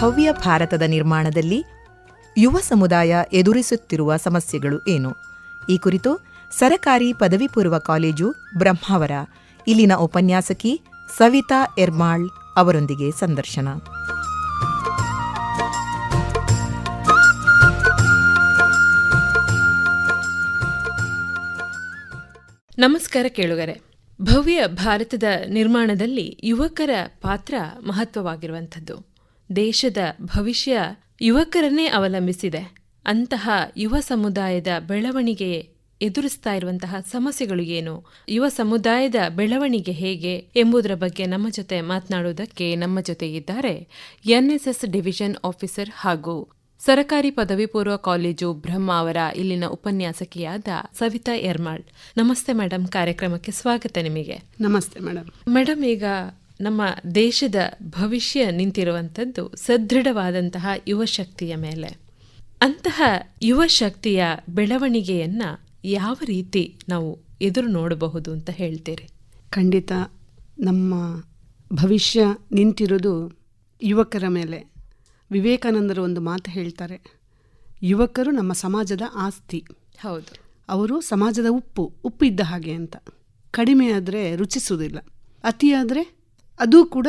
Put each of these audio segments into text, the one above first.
ಭವ್ಯ ಭಾರತದ ನಿರ್ಮಾಣದಲ್ಲಿ ಯುವ ಸಮುದಾಯ ಎದುರಿಸುತ್ತಿರುವ ಸಮಸ್ಯೆಗಳು ಏನು? ಈ ಕುರಿತು ಸರಕಾರಿ ಪದವಿ ಪೂರ್ವ ಕಾಲೇಜು ಬ್ರಹ್ಮಾವರ, ಇಲ್ಲಿನ ಉಪನ್ಯಾಸಕಿ ಸವಿತಾ ಎರ್ಮಾಳ್ ಅವರೊಂದಿಗೆ ಸಂದರ್ಶನ. ನಮಸ್ಕಾರ ಕೇಳುಗರೆ. ಭವ್ಯ ಭಾರತದ ನಿರ್ಮಾಣದಲ್ಲಿ ಯುವಕರ ಪಾತ್ರ ಮಹತ್ವವಾಗಿರುವಂಥದ್ದು. ದೇಶದ ಭವಿಷ್ಯ ಯುವಕರನ್ನೇ ಅವಲಂಬಿಸಿದೆ. ಅಂತಹ ಯುವ ಸಮುದಾಯದ ಬೆಳವಣಿಗೆ ಎದುರಿಸ್ತಾ ಇರುವಂತಹ ಸಮಸ್ಯೆಗಳು ಏನು? ಯುವ ಸಮುದಾಯದ ಬೆಳವಣಿಗೆ ಹೇಗೆ ಎಂಬುದರ ಬಗ್ಗೆ ನಮ್ಮ ಜೊತೆ ಮಾತನಾಡುವುದಕ್ಕೆ ನಮ್ಮ ಜೊತೆ ಇದ್ದಾರೆ ಎನ್ಎಸ್ಎಸ್ ಡಿವಿಷನ್ ಆಫೀಸರ್ ಹಾಗೂ ಸರಕಾರಿ ಪದವಿ ಪೂರ್ವ ಕಾಲೇಜು ಬ್ರಹ್ಮಾವರ ಇಲ್ಲಿನ ಉಪನ್ಯಾಸಕಿಯಾದ ಸವಿತಾ ಎರ್ಮಾಳ್. ನಮಸ್ತೆ ಮೇಡಮ್ ಕಾರ್ಯಕ್ರಮಕ್ಕೆ ಸ್ವಾಗತ ನಿಮಗೆ. ನಮಸ್ತೆ ಮೇಡಮ್ ಮೇಡಮ್ ಈಗ ನಮ್ಮ ದೇಶದ ಭವಿಷ್ಯ ನಿಂತಿರುವಂಥದ್ದು ಸದೃಢವಾದಂತಹ ಯುವ ಶಕ್ತಿಯ ಮೇಲೆ. ಅಂತಹ ಯುವ ಶಕ್ತಿಯ ಬೆಳವಣಿಗೆಯನ್ನ ಯಾವ ರೀತಿ ನಾವು ಎದುರು ನೋಡಬಹುದು ಅಂತ ಹೇಳ್ತೀರಿ? ಖಂಡಿತ ನಮ್ಮ ಭವಿಷ್ಯ ನಿಂತಿರೋದು ಯುವಕರ ಮೇಲೆ. ವಿವೇಕಾನಂದರು ಒಂದು ಮಾತು ಹೇಳ್ತಾರೆ ಯುವಕರು ನಮ್ಮ ಸಮಾಜದ ಆಸ್ತಿ. ಹೌದು. ಅವರು ಸಮಾಜದ ಉಪ್ಪು ಉಪ್ಪು ಇದ್ದ ಹಾಗೆ ಅಂತ. ಕಡಿಮೆ ಆದರೆ ರುಚಿಸುವುದಿಲ್ಲ. ಅತಿಯಾದರೆ ಅದು ಕೂಡ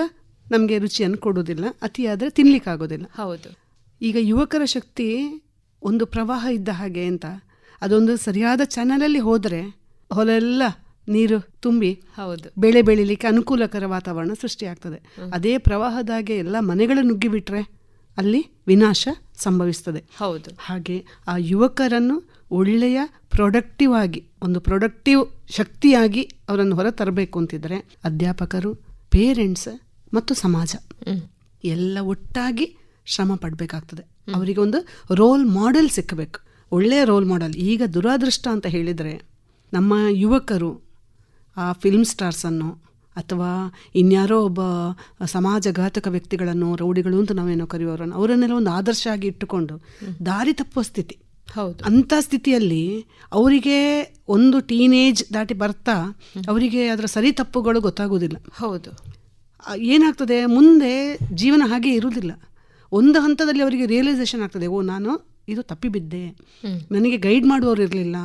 ನಮಗೆ ರುಚಿಯನ್ನು ಕೊಡುವುದಿಲ್ಲ ಅತಿಯಾದರೆ ತಿನ್ನಲಿಕ್ಕಾಗೋದಿಲ್ಲ ಹೌದು. ಈಗ ಯುವಕರ ಶಕ್ತಿ ಒಂದು ಪ್ರವಾಹ ಇದ್ದ ಹಾಗೆ ಅಂತ ಅದೊಂದು ಸರಿಯಾದ ಚಾನಲಲ್ಲಿ ಹೋದರೆ ಹೊಲೆಲ್ಲ ನೀರು ತುಂಬಿ ಹೌದು. ಬೆಳೆ ಬೆಳಿಲಿಕ್ಕೆ ಅನುಕೂಲಕರ ವಾತಾವರಣ ಸೃಷ್ಟಿಯಾಗ್ತದೆ. ಅದೇ ಪ್ರವಾಹದಾಗೆ ಎಲ್ಲ ಮನೆಗಳು ನುಗ್ಗಿಬಿಟ್ರೆ ಅಲ್ಲಿ ವಿನಾಶ ಸಂಭವಿಸ್ತದೆ. ಹೌದು. ಹಾಗೆ ಆ ಯುವಕರನ್ನು ಒಳ್ಳೆಯ ಪ್ರೊಡಕ್ಟಿವ್ ಆಗಿ ಒಂದು ಪ್ರೊಡಕ್ಟಿವ್ ಶಕ್ತಿಯಾಗಿ ಅವರನ್ನು ಹೊರ ತರಬೇಕು ಅಂತಿದ್ರೆ ಅಧ್ಯಾಪಕರು ಪೇರೆಂಟ್ಸ್ ಮತ್ತು ಸಮಾಜ. ಎಲ್ಲ ಒಟ್ಟಾಗಿ ಶ್ರಮ ಪಡಬೇಕಾಗ್ತದೆ. ಅವರಿಗೆ ಒಂದು ರೋಲ್ ಮಾಡೆಲ್ ಸಿಕ್ಕಬೇಕು ಒಳ್ಳೆಯ ರೋಲ್ ಮಾಡೆಲ್ ಈಗ ದುರಾದೃಷ್ಟ ಅಂತ ಹೇಳಿದರೆ ನಮ್ಮ ಯುವಕರು ಆ ಫಿಲ್ಮ್ ಸ್ಟಾರ್ಸನ್ನು ಅಥವಾ ಇನ್ಯಾರೋ ಒಬ್ಬ ಸಮಾಜಘಾತಕ ವ್ಯಕ್ತಿಗಳನ್ನು ರೌಡಿಗಳು ಅಂತ ನಾವೇನೋ ಕರೆಯೋರನ್ನು ಅವರನ್ನೆಲ್ಲ ಒಂದು ಆದರ್ಶ ಆಗಿ ಇಟ್ಟುಕೊಂಡು ದಾರಿ ತಪ್ಪುವ ಸ್ಥಿತಿ. ಹೌದು. ಅಂಥ ಸ್ಥಿತಿಯಲ್ಲಿ ಅವರಿಗೆ ಒಂದು ಟೀನೇಜ್ ದಾಟಿ ಬರ್ತಾ ಅವರಿಗೆ ಅದರ ಸರಿ ತಪ್ಪುಗಳು ಗೊತ್ತಾಗೋದಿಲ್ಲ ಹೌದು. ಏನಾಗ್ತದೆ? ಮುಂದೆ ಜೀವನ ಹಾಗೆ ಇರುವುದಿಲ್ಲ. ಒಂದು ಹಂತದಲ್ಲಿ ಅವರಿಗೆ ರಿಯಲೈಸೇಷನ್ ಆಗ್ತದೆ. ಓ ನಾನು ಇದು ತಪ್ಪಿಬಿದ್ದೆ. ಬಿದ್ದೆ ನನಗೆ ಗೈಡ್ ಮಾಡುವವರು ಇರಲಿಲ್ಲ.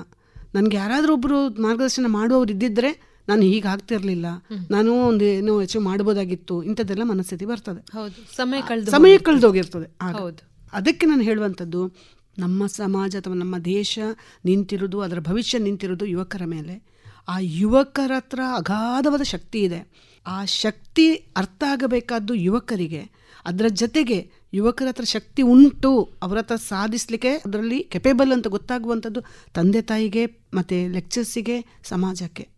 ನನಗೆ ಯಾರಾದರೂ ಒಬ್ಬರು ಮಾರ್ಗದರ್ಶನ ಮಾಡುವವರು ಇದ್ದಿದ್ದರೆ ನಾನು ಹೀಗೆ ಆಗ್ತಿರ್ಲಿಲ್ಲ ನಾನು ಒಂದು ಏನೋ ಅಚೀವ್ ಮಾಡ್ಬೋದಾಗಿತ್ತು. ಇಂಥದ್ದೆಲ್ಲ ಮನಸ್ಥಿತಿ ಬರ್ತದೆ. ಹೌದು. ಸಮಯ ಕಳೆದು ಸಮಯ ಕಳೆದೋಗಿರ್ತದೆ. ಹೌದು. ಅದಕ್ಕೆ ನಾನು ಹೇಳುವಂಥದ್ದು ನಮ್ಮ ಸಮಾಜ ಅಥವಾ ನಮ್ಮ ದೇಶ ನಿಂತಿರೋದು ಅದರ ಭವಿಷ್ಯ ನಿಂತಿರೋದು ಯುವಕರ ಮೇಲೆ. ಆ ಯುವಕರ ಹತ್ರ ಅಗಾಧವಾದ ಶಕ್ತಿ ಇದೆ. ಆ ಶಕ್ತಿ ಅರ್ಥ ಆಗಬೇಕಾದ್ದು ಯುವಕರಿಗೆ. ಅದರ ಜೊತೆಗೆ ಯುವಕರ ಹತ್ರ ಶಕ್ತಿ ಉಂಟು ಅವರ ಹತ್ರ ಸಾಧಿಸಲಿಕ್ಕೆ ಅದರಲ್ಲಿ ಕೆಪೇಬಲ್ ಅಂತ ಗೊತ್ತಾಗುವಂಥದ್ದು ತಂದೆ ತಾಯಿಗೆ ಮತ್ತು ಲೆಕ್ಚರ್ಸಿಗೆ ಸಮಾಜಕ್ಕೆ.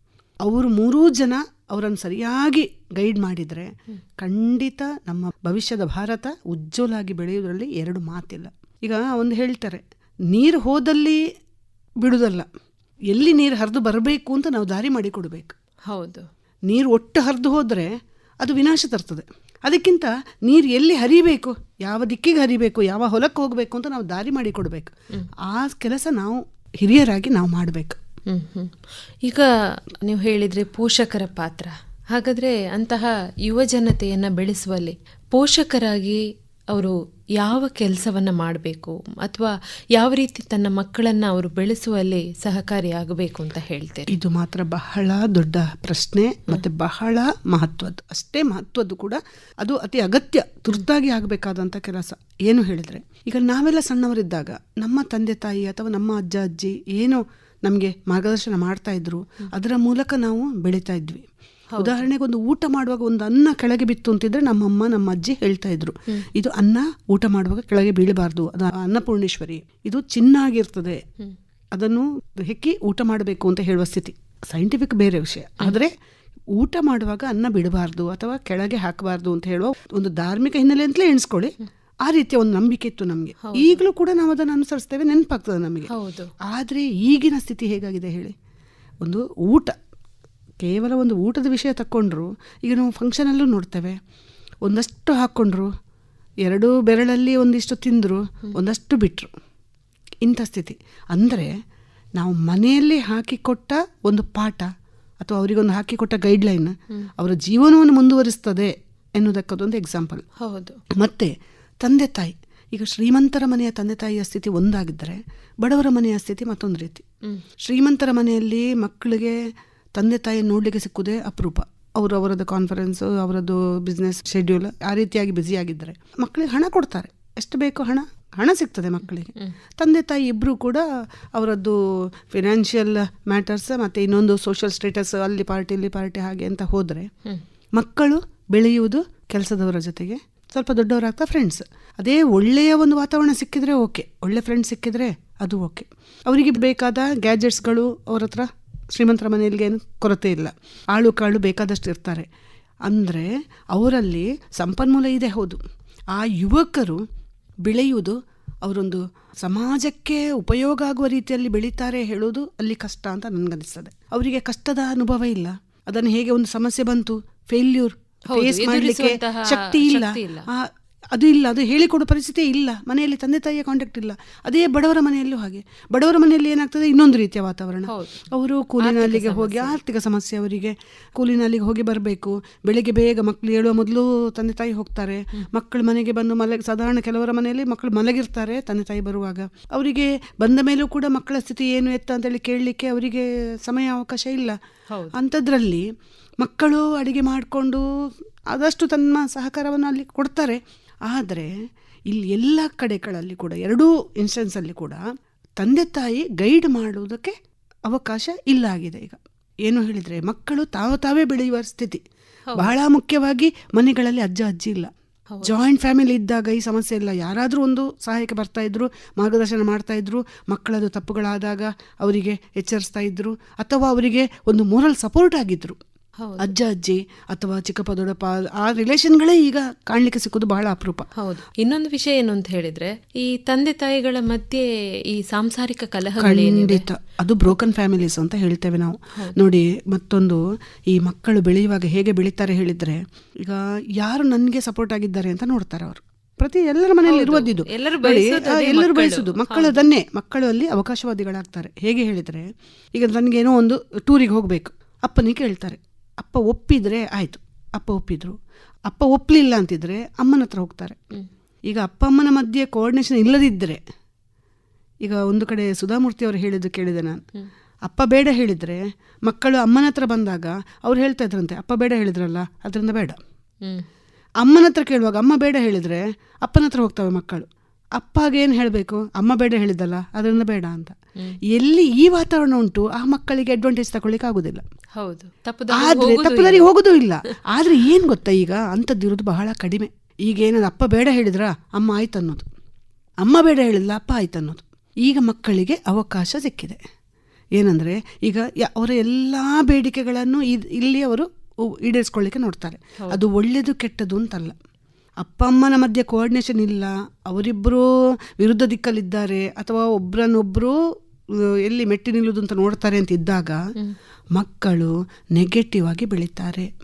ಅವರು ಮೂರೂ ಜನ ಅವರನ್ನು ಸರಿಯಾಗಿ ಗೈಡ್ ಮಾಡಿದರೆ ಖಂಡಿತ ನಮ್ಮ ಭವಿಷ್ಯದ ಭಾರತ ಉಜ್ವಲಾಗಿ ಬೆಳೆಯುವುದರಲ್ಲಿ ಎರಡು ಮಾತಿಲ್ಲ. ಈಗ ಒಂದು ಹೇಳ್ತಾರೆ ನೀರು ಹೋದಲ್ಲಿ ಬಿಡುವುದಲ್ಲ ಎಲ್ಲಿ ನೀರು ಹರಿದು ಬರಬೇಕು ಅಂತ ನಾವು ದಾರಿ ಮಾಡಿ ಕೊಡಬೇಕು. ಹೌದು. ನೀರು ಒಟ್ಟು ಹರಿದು ಹೋದರೆ ಅದು ವಿನಾಶ ತರ್ತದೆ. ಅದಕ್ಕಿಂತ ನೀರು ಎಲ್ಲಿ ಹರಿಬೇಕು ಯಾವ ದಿಕ್ಕಿಗೆ ಹರಿಬೇಕು ಯಾವ ಹೊಲಕ್ಕೆ ಹೋಗಬೇಕು ಅಂತ ನಾವು ದಾರಿ ಮಾಡಿ ಕೊಡಬೇಕು. ಆ ಕೆಲಸ ನಾವು ಹಿರಿಯರಾಗಿ ನಾವು ಮಾಡಬೇಕು. ಈಗ ನೀವು ಹೇಳಿದರೆ ಪೋಷಕರ ಪಾತ್ರ. ಹಾಗಾದರೆ ಅಂತಹ ಯುವ ಜನತೆಯನ್ನು ಬೆಳೆಸುವಲ್ಲಿ ಪೋಷಕರಾಗಿ ಅವರು ಯಾವ ಕೆಲಸವನ್ನು ಮಾಡಬೇಕು ಅಥವಾ ಯಾವ ರೀತಿ ತನ್ನ ಮಕ್ಕಳನ್ನು ಅವರು ಬೆಳೆಸುವಲ್ಲಿ ಸಹಕಾರಿಯಾಗಬೇಕು ಅಂತ ಹೇಳ್ತೇವೆ ಇದು ಮಾತ್ರ ಬಹಳ ದೊಡ್ಡ ಪ್ರಶ್ನೆ ಮತ್ತು ಬಹಳ ಮಹತ್ವದ್ದು. ಅಷ್ಟೇ ಮಹತ್ವದ್ದು ಕೂಡ ಅದು ಅತಿ ಅಗತ್ಯ, ತುರ್ತಾಗಿ ಆಗಬೇಕಾದಂಥ ಕೆಲಸ. ಏನು ಹೇಳಿದರೆ, ಈಗ ನಾವೆಲ್ಲ ಸಣ್ಣವರಿದ್ದಾಗ ನಮ್ಮ ತಂದೆ ತಾಯಿ ಅಥವಾ ನಮ್ಮ ಅಜ್ಜ, ಅಜ್ಜಿ ಏನು ನಮಗೆ ಮಾರ್ಗದರ್ಶನ ಮಾಡ್ತಾ ಇದ್ರು. ಅದರ ಮೂಲಕ ನಾವು ಬೆಳೀತಾ ಇದ್ವಿ. ಉದಾಹರಣೆಗೆ ಒಂದು ಊಟ ಮಾಡುವಾಗ ಒಂದು ಅನ್ನ ಕೆಳಗೆ ಬಿತ್ತು ಅಂತಿದ್ರೆ ನಮ್ಮಮ್ಮ ನಮ್ಮ ಅಜ್ಜಿ ಹೇಳ್ತಾ ಇದ್ರು ಇದು ಅನ್ನ ಊಟ ಮಾಡುವಾಗ ಕೆಳಗೆ ಬೀಳಬಾರ್ದು ಅದು ಅನ್ನಪೂರ್ಣೇಶ್ವರಿ. ಇದು ಚಿನ್ನ ಆಗಿರ್ತದೆ ಅದನ್ನು ಹೆಕ್ಕಿ ಊಟ ಮಾಡಬೇಕು ಅಂತ ಹೇಳುವ ಸ್ಥಿತಿ. ಸೈಂಟಿಫಿಕ್ ಬೇರೆ ವಿಷಯ. ಆದರೆ ಊಟ ಮಾಡುವಾಗ ಅನ್ನ ಬಿಡಬಾರ್ದು ಅಥವಾ ಕೆಳಗೆ ಹಾಕಬಾರ್ದು ಅಂತ ಹೇಳುವ ಒಂದು ಧಾರ್ಮಿಕ ಹಿನ್ನೆಲೆ ಅಂತಲೇ ಎಣಿಸ್ಕೊಳ್ಳಿ. ಆ ರೀತಿಯ ಒಂದು ನಂಬಿಕೆ ಇತ್ತು ನಮಗೆ. ಈಗಲೂ ಕೂಡ ನಾವು ಅದನ್ನು ಅನುಸರಿಸ್ತೇವೆ ನೆನಪಾಗ್ತದೆ ನಮಗೆ. ಹೌದು. ಆದರೆ ಈಗಿನ ಸ್ಥಿತಿ ಹೇಗಾಗಿದೆ ಹೇಳಿ? ಒಂದು ಊಟ. ಕೇವಲ ಒಂದು ಊಟದ ವಿಷಯ ತಕ್ಕೊಂಡ್ರು ಈಗ ನಾವು ಫಂಕ್ಷನಲ್ಲೂ ನೋಡ್ತೇವೆ. ಒಂದಷ್ಟು ಹಾಕ್ಕೊಂಡ್ರು ಎರಡು ಬೆರಳಲ್ಲಿ ಒಂದಿಷ್ಟು ತಿಂದರು ಒಂದಷ್ಟು ಬಿಟ್ಟರು ಇಂಥ ಸ್ಥಿತಿ. ಅಂದರೆ ನಾವು ಮನೆಯಲ್ಲಿ ಹಾಕಿಕೊಟ್ಟ ಒಂದು ಪಾಠ ಅಥವಾ ಅವರಿಗೊಂದು ಹಾಕಿಕೊಟ್ಟ ಗೈಡ್ಲೈನ್ ಅವರ ಜೀವನವನ್ನು ಮುಂದುವರಿಸ್ತದೆ ಎನ್ನುವುದಕ್ಕದೊಂದು ಎಕ್ಸಾಂಪಲ್ ಹೌದು. ಮತ್ತೆ ತಂದೆ ತಾಯಿ. ಈಗ ಶ್ರೀಮಂತರ ಮನೆಯ ತಂದೆ ತಾಯಿಯ ಸ್ಥಿತಿ ಒಂದಾಗಿದ್ದರೆ ಬಡವರ ಮನೆಯ ಸ್ಥಿತಿ ಮತ್ತೊಂದು ರೀತಿ. ಶ್ರೀಮಂತರ ಮನೆಯಲ್ಲಿ ಮಕ್ಕಳಿಗೆ ತಂದೆ ತಾಯಿ ನೋಡಲಿಕ್ಕೆ ಸಿಕ್ಕುದೇ ಅಪರೂಪ. ಅವರು ಅವರದ್ದು ಕಾನ್ಫರೆನ್ಸ್ ಅವರದ್ದು ಬಿಸ್ನೆಸ್ ಶೆಡ್ಯೂಲ್ ಆ ರೀತಿಯಾಗಿ ಬ್ಯುಸಿಯಾಗಿದ್ದಾರೆ ಮಕ್ಕಳಿಗೆ ಹಣ ಕೊಡ್ತಾರೆ. ಎಷ್ಟು ಬೇಕೋ ಹಣ ಹಣ ಸಿಗ್ತದೆ ಮಕ್ಕಳಿಗೆ. ತಂದೆ ತಾಯಿ ಇಬ್ಬರೂ ಕೂಡ ಅವರದ್ದು ಫಿನಾನ್ಷಿಯಲ್ ಮ್ಯಾಟರ್ಸ್ ಮತ್ತು ಇನ್ನೊಂದು ಸೋಷಿಯಲ್ ಸ್ಟೇಟಸ್ ಅಲ್ಲಿ ಪಾರ್ಟಿ ಇಲ್ಲಿ ಪಾರ್ಟಿ ಹಾಗೆ ಅಂತ ಹೋದರೆ ಮಕ್ಕಳು ಬೆಳೆಯುವುದು ಕೆಲಸದವರ ಜೊತೆಗೆ. ಸ್ವಲ್ಪ ದೊಡ್ಡವರಾಗ್ತಾ ಫ್ರೆಂಡ್ಸ್ ಅದೇ ಒಳ್ಳೆಯ ಒಂದು ವಾತಾವರಣ ಸಿಕ್ಕಿದ್ರೆ ಓಕೆ. ಒಳ್ಳೆ ಫ್ರೆಂಡ್ಸ್ ಸಿಕ್ಕಿದ್ರೆ ಅದು ಓಕೆ. ಅವರಿಗೆ ಬೇಕಾದ ಗ್ಯಾಜೆಟ್ಸ್ಗಳು ಅವ್ರ ಹತ್ರ ಶ್ರೀಮಂತರ ಮನೆಯಲ್ಲಿ ಏನು ಕೊರತೆ ಇಲ್ಲ. ಆಳು ಕಾಳು ಬೇಕಾದಷ್ಟು ಇರ್ತಾರೆ. ಅಂದರೆ ಅವರಲ್ಲಿ ಸಂಪನ್ಮೂಲ ಇದೆ ಹೌದು. ಆ ಯುವಕರು ಬೆಳೆಯುವುದು ಅವರೊಂದು ಸಮಾಜಕ್ಕೆ ಉಪಯೋಗ ಆಗುವ ರೀತಿಯಲ್ಲಿ ಬೆಳೀತಾರೆ ಹೇಳೋದು ಅಲ್ಲಿ ಕಷ್ಟ ಅಂತ ನನಗನ್ನಿಸ್ತದೆ. ಅವರಿಗೆ ಕಷ್ಟದ ಅನುಭವ ಇಲ್ಲ. ಅದನ್ನು ಹೇಗೆ ಒಂದು ಸಮಸ್ಯೆ ಬಂತು ಫೇಲ್ಯೂರ್ ಫೇಸ್ ಮಾಡಲಿಕ್ಕೆ ಶಕ್ತಿ ಇಲ್ಲ. ಅದು ಇಲ್ಲ ಅದು ಹೇಳಿಕೊಡೋ ಪರಿಸ್ಥಿತಿ ಇಲ್ಲ. ಮನೆಯಲ್ಲಿ ತಂದೆ ತಾಯಿಯ ಕಾಂಟ್ಯಾಕ್ಟ್ ಇಲ್ಲ. ಅದೇ ಬಡವರ ಮನೆಯಲ್ಲೂ ಹಾಗೆ. ಬಡವರ ಮನೆಯಲ್ಲಿ ಏನಾಗ್ತದೆ? ಇನ್ನೊಂದು ರೀತಿಯ ವಾತಾವರಣ. ಅವರು ಕೂಲಿನಲ್ಲಿಗೆ ಹೋಗಿ ಆರ್ಥಿಕ ಸಮಸ್ಯೆ ಅವರಿಗೆ. ಕೂಲಿನಲ್ಲಿಗೆ ಹೋಗಿ ಬರಬೇಕು. ಬೆಳಿಗ್ಗೆ ಬೇಗ ಮಕ್ಕಳು ಹೇಳುವ ಮೊದಲು ತಂದೆ ತಾಯಿ ಹೋಗ್ತಾರೆ. ಮಕ್ಕಳು ಮನೆಗೆ ಬಂದು ಮಲಗಿ ಸಾಧಾರಣ ಕೆಲವರ ಮನೆಯಲ್ಲಿ ಮಕ್ಕಳು ಮಲಗಿರ್ತಾರೆ ತಂದೆ ತಾಯಿ ಬರುವಾಗ. ಅವರಿಗೆ ಬಂದ ಮೇಲೂ ಕೂಡ ಮಕ್ಕಳ ಸ್ಥಿತಿ ಏನು ಎತ್ತ ಅಂತೇಳಿ ಕೇಳಲಿಕ್ಕೆ ಅವರಿಗೆ ಸಮಯ ಅವಕಾಶ ಇಲ್ಲ. ಅಂಥದ್ರಲ್ಲಿ ಮಕ್ಕಳು ಅಡಿಗೆ ಮಾಡಿಕೊಂಡು ಆದಷ್ಟು ತನ್ನ ಸಹಕಾರವನ್ನು ಅಲ್ಲಿ ಕೊಡ್ತಾರೆ. ಆದರೆ ಇಲ್ಲಿ ಎಲ್ಲ ಕಡೆಗಳಲ್ಲಿ ಕೂಡ ಎರಡೂ ಇನ್ಸ್ಟೆನ್ಸಲ್ಲಿ ಕೂಡ ತಂದೆ ತಾಯಿ ಗೈಡ್ ಮಾಡುವುದಕ್ಕೆ ಅವಕಾಶ ಇಲ್ಲ ಆಗಿದೆ ಈಗ. ಏನು ಹೇಳಿದರೆ ಮಕ್ಕಳು ತಾವು ತಾವೇ ಬೆಳೆಯುವ ಸ್ಥಿತಿ. ಬಹಳ ಮುಖ್ಯವಾಗಿ ಮನೆಗಳಲ್ಲಿ ಅಜ್ಜ ಅಜ್ಜಿ ಇಲ್ಲ. ಜಾಯಿಂಟ್ ಫ್ಯಾಮಿಲಿ ಇದ್ದಾಗ ಈ ಸಮಸ್ಯೆ ಇಲ್ಲ. ಯಾರಾದರೂ ಒಂದು ಸಹಾಯಕ್ಕೆ ಬರ್ತಾ ಇದ್ರು ಮಾರ್ಗದರ್ಶನ ಮಾಡ್ತಾ ಇದ್ರು ಮಕ್ಕಳದು ತಪ್ಪುಗಳಾದಾಗ ಅವರಿಗೆ ಎಚ್ಚರಿಸ್ತಾ ಇದ್ರು ಅಥವಾ ಅವರಿಗೆ ಒಂದು ಮೋರಲ್ ಸಪೋರ್ಟ್ ಆಗಿದ್ರು. ಅಜ್ಜ ಅಜ್ಜಿ ಅಥವಾ ಚಿಕ್ಕಪ್ಪ ದೊಡ್ಡಪ್ಪ ಆ ರಿಲೇಷನ್ಗಳೇ ಈಗ ಕಾಣ್ಲಿಕ್ಕೆ ಸಿಕ್ಕುದು ಬಹಳ ಅಪರೂಪ. ಹೌದು. ಇನ್ನೊಂದು ವಿಷಯ ಏನು ಅಂತ ಹೇಳಿದ್ರೆ ಈ ತಂದೆ ತಾಯಿಗಳ ಮಧ್ಯೆ ಈ ಸಾಂಸಾರಿಕ ಕಲಹ ಖಂಡಿತ. ಅದು ಬ್ರೋಕನ್ ಫ್ಯಾಮಿಲೀಸ್ ಅಂತ ಹೇಳ್ತೇವೆ ನಾವು. ನೋಡಿ ಮತ್ತೊಂದು ಈ ಮಕ್ಕಳು ಬೆಳೆಯುವಾಗ ಹೇಗೆ ಬೆಳೀತಾರೆ ಹೇಳಿದ್ರೆ ಈಗ ಯಾರು ನನಗೆ ಸಪೋರ್ಟ್ ಆಗಿದ್ದಾರೆ ಅಂತ ನೋಡ್ತಾರೆ ಅವರು. ಪ್ರತಿ ಎಲ್ಲರ ಮನೆಯಲ್ಲಿ ಇರುವುದಿದು. ಎಲ್ಲರೂ. ಬಯಸುದು ಮಕ್ಕಳು. ಅದನ್ನೇ. ಮಕ್ಕಳು ಅಲ್ಲಿ ಅವಕಾಶವಾದಿಗಳಾಗ್ತಾರೆ. ಹೇಗೆ ಹೇಳಿದ್ರೆ ಈಗ ನನಗೇನೋ ಒಂದು ಟೂರಿಗೆ ಹೋಗಬೇಕು. ಅಪ್ಪನಿಗೆ ಕೇಳ್ತಾರೆ. ಅಪ್ಪ ಒಪ್ಪಿದ್ರೆ ಆಯಿತು. ಅಪ್ಪ ಒಪ್ಪಿದ್ರು. ಅಪ್ಪ ಒಪ್ಪಲಿಲ್ಲ ಅಂತಿದ್ರೆ ಅಮ್ಮನ ಹತ್ರ ಹೋಗ್ತಾರೆ. ಈಗ ಅಪ್ಪ ಅಮ್ಮನ ಮಧ್ಯೆ ಕೋಆರ್ಡಿನೇಷನ್ ಇಲ್ಲದಿದ್ದರೆ ಈಗ ಒಂದು ಕಡೆ ಸುಧಾಮೂರ್ತಿ ಅವರು ಹೇಳಿದ್ದು ಕೇಳಿದೆ ನಾನು. ಅಪ್ಪ ಬೇಡ ಹೇಳಿದರೆ ಮಕ್ಕಳು ಅಮ್ಮನ ಹತ್ರ ಬಂದಾಗ ಅವ್ರು ಹೇಳ್ತಾ ಇದ್ರಂತೆ ಅಪ್ಪ ಬೇಡ ಹೇಳಿದ್ರಲ್ಲ ಅದರಿಂದ ಬೇಡ. ಅಮ್ಮನ ಹತ್ರ ಕೇಳುವಾಗ ಅಮ್ಮ ಬೇಡ ಹೇಳಿದರೆ ಅಪ್ಪನ ಹತ್ರ ಹೋಗ್ತವೆ ಮಕ್ಕಳು. ಅಪ್ಪಗೆ ಏನು ಹೇಳಬೇಕು? ಅಮ್ಮ ಬೇಡ ಹೇಳಿದ್ದಲ್ಲ ಅದರಿಂದ ಬೇಡ ಅಂತ. ಎಲ್ಲಿ ಈ ವಾತಾವರಣ ಉಂಟು ಆ ಮಕ್ಕಳಿಗೆ ಅಡ್ವಾಂಟೇಜ್ ತಗೊಳ್ಳಿಕ್ಕೆ ಆಗುದಿಲ್ಲ. ಹೌದು. ಆದ್ರೆ ತಪ್ಪುದಾರಿ ಹೋಗುದೂ ಇಲ್ಲ. ಆದ್ರೆ ಏನ್ ಗೊತ್ತಾ ಈಗ? ಅಂಥದ್ದು ಇರೋದು ಬಹಳ ಕಡಿಮೆ. ಈಗ ಏನದು ಅಪ್ಪ ಬೇಡ ಹೇಳಿದ್ರ ಅಮ್ಮ ಆಯ್ತು ಅನ್ನೋದು. ಅಮ್ಮ ಬೇಡ ಹೇಳಿಲ್ಲ ಅಪ್ಪ ಆಯ್ತು ಅನ್ನೋದು. ಈಗ ಮಕ್ಕಳಿಗೆ ಅವಕಾಶ ಸಿಕ್ಕಿದೆ. ಏನಂದ್ರೆ ಈಗ ಅವರ ಎಲ್ಲ ಬೇಡಿಕೆಗಳನ್ನು ಇದ್- ಇಲ್ಲಿ ಅವರು ಈಡೇರಿಸ್ಕೊಳ್ಳಿಕ್ಕೆ ನೋಡ್ತಾರೆ. ಅದು ಒಳ್ಳೆಯದು ಕೆಟ್ಟದು ಅಂತಲ್ಲ. ಅಪ್ಪ ಅಮ್ಮನ ಮಧ್ಯೆ ಕೋಆರ್ಡಿನೇಷನ್ ಇಲ್ಲ ಅವರಿಬ್ಬರು ವಿರುದ್ಧ ದಿಕ್ಕಲ್ಲಿದ್ದಾರೆ ಅಥವಾ ಒಬ್ರನ್ನೊಬ್ರು ಎಲ್ಲಿ ಮೆಟ್ಟಿ ನಿಲ್ಲುವುದು ಅಂತ ನೋಡ್ತಾರೆ ಅಂತ ಇದ್ದಾಗ ಮಕ್ಕಳು ನೆಗೆಟಿವ್ ಆಗಿ ಬೆಳೀತಾರೆ.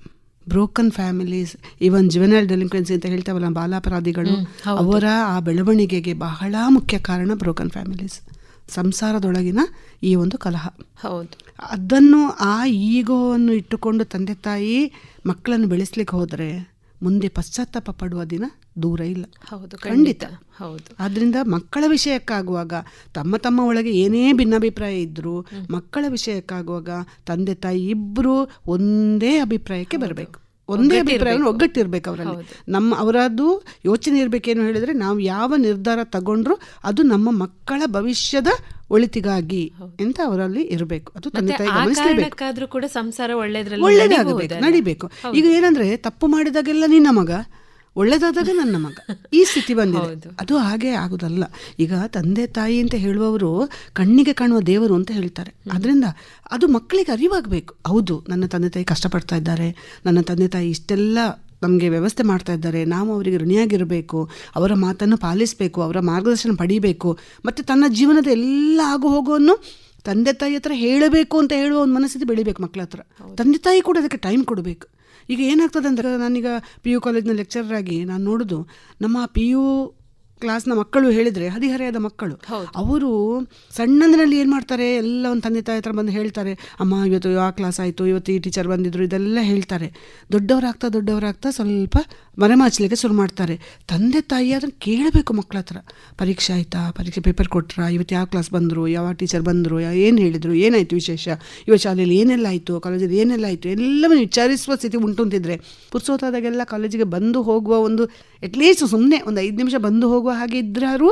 Broken families even juvenile delinquency ಅಂತ ಹೇಳ್ತಾವಲ್ಲ ಬಾಲಾಪರಾಧಿಗಳು ಅವರ ಆ ಬೆಳವಣಿಗೆಗೆ ಬಹಳ ಮುಖ್ಯ ಕಾರಣ ಬ್ರೋಕನ್ ಫ್ಯಾಮಿಲೀಸ್ ಸಂಸಾರದೊಳಗಿನ ಈ ಒಂದು ಕಲಹ. ಹೌದು. ಅದನ್ನು ಆ ಈಗೋವನ್ನು ಇಟ್ಟುಕೊಂಡು ತಂದೆ ತಾಯಿ ಮಕ್ಕಳನ್ನು ಬೆಳೆಸ್ಲಿಕ್ಕೆ ಹೋದರೆ ಮುಂದೆ ಪಶ್ಚಾತ್ತಾಪ ಪಡುವ ದಿನ ದೂರ ಇಲ್ಲ. ಹೌದು ಖಂಡಿತ. ಹೌದು. ಆದ್ರಿಂದ ಮಕ್ಕಳ ವಿಷಯಕ್ಕಾಗುವಾಗ ತಮ್ಮ ತಮ್ಮ ಒಳಗೆ ಏನೇ ಭಿನ್ನಾಭಿಪ್ರಾಯ ಇದ್ದರೂ ಮಕ್ಕಳ ವಿಷಯಕ್ಕಾಗುವಾಗ ತಂದೆ ತಾಯಿ ಇಬ್ಬರು ಒಂದೇ ಅಭಿಪ್ರಾಯಕ್ಕೆ ಬರಬೇಕು. ಒಂದೇ ಅಭಿಪ್ರಾಯ ಒಗ್ಗಟ್ಟಿರ್ಬೇಕು ಅವರಲ್ಲಿ. ನಮ್ಮ ಅವರದ್ದು ಯೋಚನೆ ಇರಬೇಕೇನು ಹೇಳಿದ್ರೆ ನಾವು ಯಾವ ನಿರ್ಧಾರ ತಗೊಂಡ್ರು ಅದು ನಮ್ಮ ಮಕ್ಕಳ ಭವಿಷ್ಯದ ಒಳಿತಿಗಾಗಿ ಅಂತ ಅವರಲ್ಲಿ ಇರಬೇಕು. ಅದು ತಂದೆ ತಾಯಿ ಗಮನಿಸಲೇಬೇಕು. ಕೂಡ ಸಂಸಾರ ಒಳ್ಳೇದ್ರಲ್ಲಿ ಒಳ್ಳೇದಾಗಬೇಕು? ನಡಿಬೇಕು. ಈಗ ಏನಂದ್ರೆ ತಪ್ಪು ಮಾಡಿದಾಗೆಲ್ಲ ನಿನ್ನ ಮಗ ಒಳ್ಳೇದಾದಾಗ ನನ್ನ ಮಗ. ಈ ಸ್ಥಿತಿ ಬಂದಿದೆ. ಅದು ಹಾಗೆ ಆಗುದಲ್ಲ ಈಗ ತಂದೆ ತಾಯಿ ಅಂತ ಹೇಳುವವರು ಕಣ್ಣಿಗೆ ಕಾಣುವ ದೇವರು ಅಂತ ಹೇಳ್ತಾರೆ. ಅದರಿಂದ ಅದು ಮಕ್ಕಳಿಗೆ ಅರಿವಾಗಬೇಕು. ಹೌದು ನನ್ನ ತಂದೆ ತಾಯಿ ಕಷ್ಟಪಡ್ತಾ ಇದ್ದಾರೆ. ನನ್ನ ತಂದೆ ತಾಯಿ ಇಷ್ಟೆಲ್ಲ ನಮಗೆ ವ್ಯವಸ್ಥೆ ಮಾಡ್ತಾ ಇದ್ದಾರೆ. ನಾವು ಅವರಿಗೆ ಋಣಿಯಾಗಿರಬೇಕು. ಅವರ ಮಾತನ್ನು ಪಾಲಿಸಬೇಕು. ಅವರ ಮಾರ್ಗದರ್ಶನ ಪಡೀಬೇಕು. ಮತ್ತು ತನ್ನ ಜೀವನದ ಎಲ್ಲ ಆಗು ಹೋಗುವನ್ನು ತಂದೆ ತಾಯಿ ಹತ್ರ ಹೇಳಬೇಕು ಅಂತ ಹೇಳುವ ಒಂದು ಮನಸ್ಥಿತಿ ಬೆಳಿಬೇಕು ಮಕ್ಕಳ ಹತ್ರ. ತಂದೆ ತಾಯಿ ಕೂಡ ಅದಕ್ಕೆ ಟೈಮ್ ಕೊಡಬೇಕು. ಈಗ ಏನಾಗ್ತದೆ ಅಂದರೆ ನಾನೀಗ ಪಿ ಯು ಕಾಲೇಜ್ನ ಲೆಕ್ಚರರ್ ಆಗಿ ನಾನು ನೋಡೋದು ನಮ್ಮ ಪಿ ಯು ಕ್ಲಾಸ್ನ ಮಕ್ಕಳು ಹೇಳಿದ್ರೆ ಹದಿಹರೆಯದ ಮಕ್ಕಳು. ಅವರು ಸಣ್ಣಂದಿನಲ್ಲಿ ಏನು ಮಾಡ್ತಾರೆ? ಎಲ್ಲ ಒಂದು ತಂದೆ ತಾಯಿ ಹತ್ರ ಬಂದು ಹೇಳ್ತಾರೆ ಅಮ್ಮ ಇವತ್ತು ಆ ಕ್ಲಾಸ್ ಆಯಿತು ಇವತ್ತು ಈ ಟೀಚರ್ ಬಂದಿದ್ರು ಇದೆಲ್ಲ ಹೇಳ್ತಾರೆ. ದೊಡ್ಡವರಾಗ್ತಾ ದೊಡ್ಡವರಾಗ್ತಾ ಸ್ವಲ್ಪ ಮರೆಮಾಚಲಿಕ್ಕೆ ಶುರು ಮಾಡ್ತಾರೆ. ತಂದೆ ತಾಯಿ ಅದನ್ನು ಕೇಳಬೇಕು ಮಕ್ಕಳ ಹತ್ರ. ಪರೀಕ್ಷೆ ಆಯಿತಾ? ಪರೀಕ್ಷೆ ಪೇಪರ್ ಕೊಟ್ರಾ? ಇವತ್ತು ಯಾವ ಕ್ಲಾಸ್ ಬಂದರು? ಯಾವ ಟೀಚರ್ ಬಂದರು? ಏನು ಹೇಳಿದರು? ಏನಾಯಿತು ವಿಶೇಷ? ಇವತ್ತು ಶಾಲೆಯಲ್ಲಿ ಏನೆಲ್ಲ ಆಯಿತು? ಕಾಲೇಜಲ್ಲಿ ಏನೆಲ್ಲ ಆಯಿತು? ಎಲ್ಲವನ್ನು ವಿಚಾರಿಸುವ ಸ್ಥಿತಿ ಉಂಟು ಅಂತಿದ್ರೆ ಪುರ್ಸೋತಾದಾಗೆಲ್ಲ ಕಾಲೇಜಿಗೆ ಬಂದು ಹೋಗುವ ಒಂದು ಅಟ್ಲೀಸ್ಟ್ ಸುಮ್ಮನೆ ಒಂದು ಐದು ನಿಮಿಷ ಬಂದು ಹೋಗುವ ಹಾಗೆ ಇದ್ರಾರು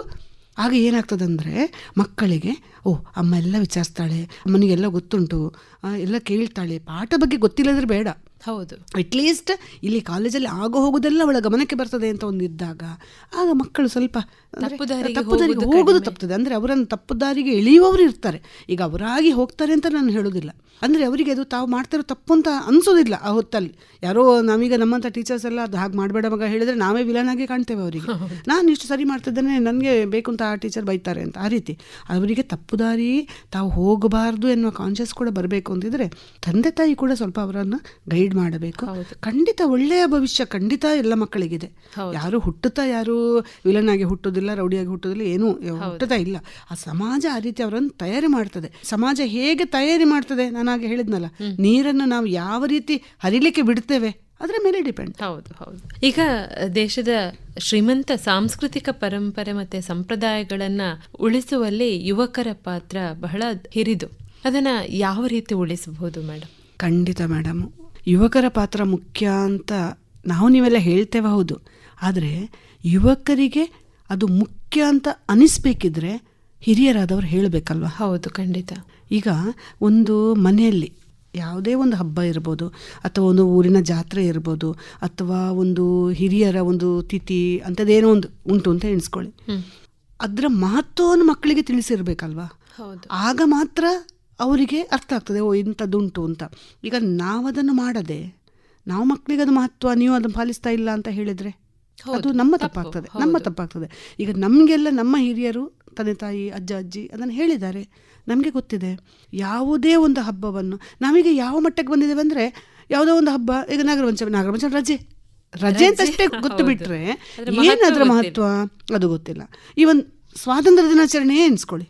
ಆಗ ಏನಾಗ್ತದಂದರೆ ಮಕ್ಕಳಿಗೆ ಓ ಅಮ್ಮ ಎಲ್ಲ ವಿಚಾರಿಸ್ತಾಳೆ ಅಮ್ಮನಿಗೆಲ್ಲ ಗೊತ್ತುಂಟು ಎಲ್ಲ ಕೇಳ್ತಾಳೆ. ಪಾಠ ಬಗ್ಗೆ ಗೊತ್ತಿಲ್ಲದ್ರೆ ಬೇಡ. ಹೌದು. ಅಟ್ಲೀಸ್ಟ್ ಇಲ್ಲಿ ಕಾಲೇಜಲ್ಲಿ ಆಗೋ ಹೋಗೋದೆಲ್ಲ ಅವಳ ಗಮನಕ್ಕೆ ಬರ್ತದೆ ಅಂತ ಒಂದು ಇದ್ದಾಗ ಆಗ ಮಕ್ಕಳು ಸ್ವಲ್ಪ ತಪ್ಪುದಾರಿಗೆ ತಪ್ಪು ದಾರಿಗೆ ಹೋಗೋದು ತಪ್ಪದೆ ಅಂದರೆ ಅವರನ್ನು ತಪ್ಪು ದಾರಿಗೆ ಎಳೆಯುವವರು ಇರ್ತಾರೆ. ಈಗ ಅವರಾಗಿ ಹೋಗ್ತಾರೆ ಅಂತ ನಾನು ಹೇಳೋದಿಲ್ಲ. ಅಂದರೆ ಅವರಿಗೆ ಅದು ತಾವು ಮಾಡ್ತಿರೋ ತಪ್ಪು ಅಂತ ಅನ್ಸೋದಿಲ್ಲ ಆ ಹೊತ್ತಲ್ಲಿ. ಯಾರೋ ನಾವೀಗ ನಮ್ಮಂಥ ಟೀಚರ್ಸ್ ಎಲ್ಲ ಅದು ಹಾಗೆ ಮಾಡಬೇಡ ಮಗ ಹೇಳಿದ್ರೆ ನಾವೇ ವಿಲನಾಗಿ ಆಗಿ ಕಾಣ್ತೇವೆ ಅವರಿಗೆ. ನಾನು ಇಷ್ಟು ಸರಿ ಮಾಡ್ತಿದ್ದೇನೆ ನನಗೆ ಬೇಕು ಅಂತ ಆ ಟೀಚರ್ ಬೈತಾರೆ ಅಂತ ಆ ರೀತಿ. ಅವರಿಗೆ ತಪ್ಪು ದಾರಿ ತಾವು ಹೋಗಬಾರ್ದು ಎನ್ನುವ ಕಾನ್ಷಿಯಸ್ ಕೂಡ ಬರಬೇಕು. ಅಂತಿದ್ರೆ ತಂದೆ ತಾಯಿ ಕೂಡ ಸ್ವಲ್ಪ ಅವರನ್ನು ಗೈಡ್ ಮಾಡಬೇಕು. ಹೌದು. ಖಂಡಿತ ಒಳ್ಳೆಯ ಭವಿಷ್ಯ ಖಂಡಿತ ಎಲ್ಲ ಮಕ್ಕಳಿಗಿದೆ. ಯಾರು ಹುಟ್ಟುತ್ತಾ ಯಾರು ವಿಲನ್ ಆಗಿ ಹುಟ್ಟೋದಿಲ್ಲ ರೌಡಿಯಾಗಿ ಹುಟ್ಟೋದಿಲ್ಲ ಏನು ಹುಟ್ಟುತ್ತಾ ಇಲ್ಲ. ಆ ಸಮಾಜ ಆ ರೀತಿ ಅವರನ್ನು ತಯಾರಿ ಮಾಡ್ತದೆ. ಸಮಾಜ ಹೇಗೆ ತಯಾರಿ ಮಾಡ್ತದೆ? ನಾನು ಹಾಗೆ ಹೇಳಿದ್ನಲ್ಲ. ನೀರನ್ನು ನಾವು ಯಾವ ರೀತಿ ಹರಿಲಿಕ್ಕೆ ಬಿಡ್ತೇವೆ? ಅದರ ಮೇಲೆ ಡಿಪೆಂಡ್ ಹೌದು ಹೌದು. ಈಗ ದೇಶದ ಶ್ರೀಮಂತ ಸಾಂಸ್ಕೃತಿಕ ಪರಂಪರೆ ಮತ್ತೆ ಸಂಪ್ರದಾಯಗಳನ್ನ ಉಳಿಸುವಲ್ಲಿ ಯುವಕರ ಪಾತ್ರ ಬಹಳ ಹಿರಿದು. ಅದನ್ನ ಯಾವ ರೀತಿ ಉಳಿಸಬಹುದು ಮೇಡಮ್? ಖಂಡಿತ ಮೇಡಮ್ ಯುವಕರ ಪಾತ್ರ ಮುಖ್ಯ ಅಂತ ನಾವು ನೀವೆಲ್ಲ ಹೇಳ್ತೇವೆ ಹೌದು ಆದರೆ ಯುವಕರಿಗೆ ಅದು ಮುಖ್ಯ ಅಂತ ಅನಿಸ್ಬೇಕಿದ್ರೆ ಹಿರಿಯರಾದವರು ಹೇಳಬೇಕಲ್ವ? ಹೌದು ಖಂಡಿತ. ಈಗ ಒಂದು ಮನೆಯಲ್ಲಿ ಯಾವುದೇ ಒಂದು ಹಬ್ಬ ಇರ್ಬೋದು ಅಥವಾ ಒಂದು ಊರಿನ ಜಾತ್ರೆ ಇರ್ಬೋದು ಅಥವಾ ಒಂದು ಹಿರಿಯರ ಒಂದು ತಿಥಿ ಅಂಥದ್ದೇನೋ ಒಂದು ಉಂಟು ಅಂತ ಎಣಿಸ್ಕೊಳ್ಳಿ. ಅದರ ಮಹತ್ವವನ್ನು ಮಕ್ಕಳಿಗೆ ತಿಳಿಸಿರ್ಬೇಕಲ್ವಾ? ಆಗ ಮಾತ್ರ ಅವರಿಗೆ ಅರ್ಥ ಆಗ್ತದೆ ಓ ಇಂಥದ್ದುಂಟು ಅಂತ. ಈಗ ನಾವದನ್ನು ಮಾಡದೆ ನಾವು ಮಕ್ಕಳಿಗೆ ಅದು ಮಹತ್ವ ನೀವು ಅದನ್ನು ಪಾಲಿಸ್ತಾ ಇಲ್ಲ ಅಂತ ಹೇಳಿದರೆ ಅದು ನಮ್ಮ ತಪ್ಪಾಗ್ತದೆ ನಮ್ಮ ತಪ್ಪಾಗ್ತದೆ. ಈಗ ನಮಗೆಲ್ಲ ನಮ್ಮ ಹಿರಿಯರು ತಂದೆ ತಾಯಿ ಅಜ್ಜ ಅಜ್ಜಿ ಅದನ್ನು ಹೇಳಿದ್ದಾರೆ. ನಮಗೆ ಗೊತ್ತಿದೆ ಯಾವುದೇ ಒಂದು ಹಬ್ಬವನ್ನು ನಮಗೆ ಯಾವ ಮಟ್ಟಕ್ಕೆ ಬಂದಿದ್ದೇವೆ ಅಂದರೆ ಯಾವುದೋ ಒಂದು ಹಬ್ಬ ಈಗ ನಾಗರ ಪಂಚಮಿ ನಾಗರ ಪಂಚಮಿ ರಜೆ. ರಜೆ ಅಂತ ಅಷ್ಟೇ ಗೊತ್ತು ಬಿಟ್ಟರೆ ಬಿಟ್ರೆ ಏನು ಅದರ ಮಹತ್ವ ಮಹತ್ವ ಅದು ಗೊತ್ತಿಲ್ಲ. ಈವನ್ ಸ್ವಾತಂತ್ರ್ಯ ದಿನಾಚರಣೆ ಎನ್ಸ್ಕೊಳ್ಳಿ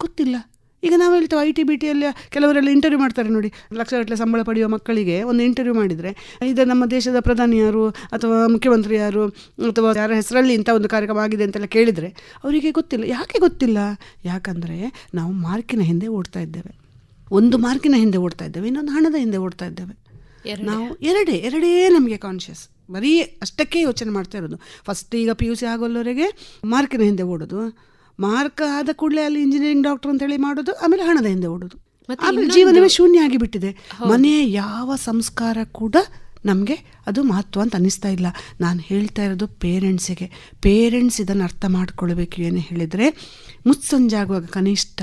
ಗೊತ್ತಿಲ್ಲ. ಈಗ ನಾವು ಹೇಳ್ತೇವೆ ಐ ಟಿ ಬಿ ಟಿಯಲ್ಲಿ ಕೆಲವರೆಲ್ಲ ಇಂಟರ್ವ್ಯೂ ಮಾಡ್ತಾರೆ ನೋಡಿ. ಲಕ್ಷಗಟ್ಟಲೆ ಸಂಬಳ ಪಡೆಯುವ ಮಕ್ಕಳಿಗೆ ಒಂದು ಇಂಟರ್ವ್ಯೂ ಮಾಡಿದರೆ ಇದು ನಮ್ಮ ದೇಶದ ಪ್ರಧಾನಿ ಯಾರು ಅಥವಾ ಮುಖ್ಯಮಂತ್ರಿ ಯಾರು ಅಥವಾ ಯಾರ ಹೆಸರಲ್ಲಿ ಇಂಥ ಒಂದು ಕಾರ್ಯಕ್ರಮ ಆಗಿದೆ ಅಂತೆಲ್ಲ ಕೇಳಿದರೆ ಅವರಿಗೆ ಗೊತ್ತಿಲ್ಲ. ಯಾಕೆ ಗೊತ್ತಿಲ್ಲ? ಯಾಕಂದರೆ ನಾವು ಮಾರ್ಕಿನ ಹಿಂದೆ ಓಡ್ತಾ ಇದ್ದೇವೆ. ಒಂದು ಮಾರ್ಕಿನ ಹಿಂದೆ ಓಡ್ತಾ ಇದ್ದೇವೆ ಇನ್ನೊಂದು ಹಣದ ಹಿಂದೆ ಓಡ್ತಾ ಇದ್ದೇವೆ. ನಾವು ಎರಡೇ ಎರಡೇ ನಮಗೆ ಕಾನ್ಷಿಯಸ್ ಬರೀ ಅಷ್ಟಕ್ಕೆ ಯೋಚನೆ ಮಾಡ್ತಾ ಇರೋದು. ಫಸ್ಟ್ ಈಗ ಪಿ ಯು ಸಿ ಆಗೋಲ್ಲವರೆಗೆ ಮಾರ್ಕಿನ ಹಿಂದೆ ಓಡೋದು ಮಾರ್ಕ್ ಆದ ಕೂಡಲೇ ಅಲ್ಲಿ ಇಂಜಿನಿಯರಿಂಗ್ ಡಾಕ್ಟರ್ ಅಂತೇಳಿ ಮಾಡೋದು ಆಮೇಲೆ ಹಣದ ಹಿಂದೆ ಓಡೋದು. ಆಮೇಲೆ ಜೀವನವೇ ಶೂನ್ಯ ಆಗಿಬಿಟ್ಟಿದೆ ಮನೆಯ ಯಾವ ಸಂಸ್ಕಾರ ಕೂಡ ನಮಗೆ ಅದು ಮಹತ್ವ ಅಂತ ಅನ್ನಿಸ್ತಾ ಇಲ್ಲ. ನಾನು ಹೇಳ್ತಾ ಇರೋದು ಪೇರೆಂಟ್ಸಿಗೆ ಪೇರೆಂಟ್ಸ್ ಇದನ್ನು ಅರ್ಥ ಮಾಡ್ಕೊಳ್ಬೇಕು ಏನು ಹೇಳಿದರೆ ಮುಸ್ಸಂಜಾಗುವಾಗ ಕನಿಷ್ಠ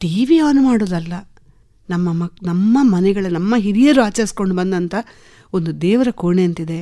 ಟಿ ವಿ ಆನ್ ಮಾಡೋದಲ್ಲ. ನಮ್ಮ ಮಕ್ ನಮ್ಮ ಮನೆಗಳ ನಮ್ಮ ಹಿರಿಯರು ಆಚರಿಸ್ಕೊಂಡು ಬಂದಂಥ ಒಂದು ದೇವರ ಕೋಣೆ ಅಂತಿದೆ.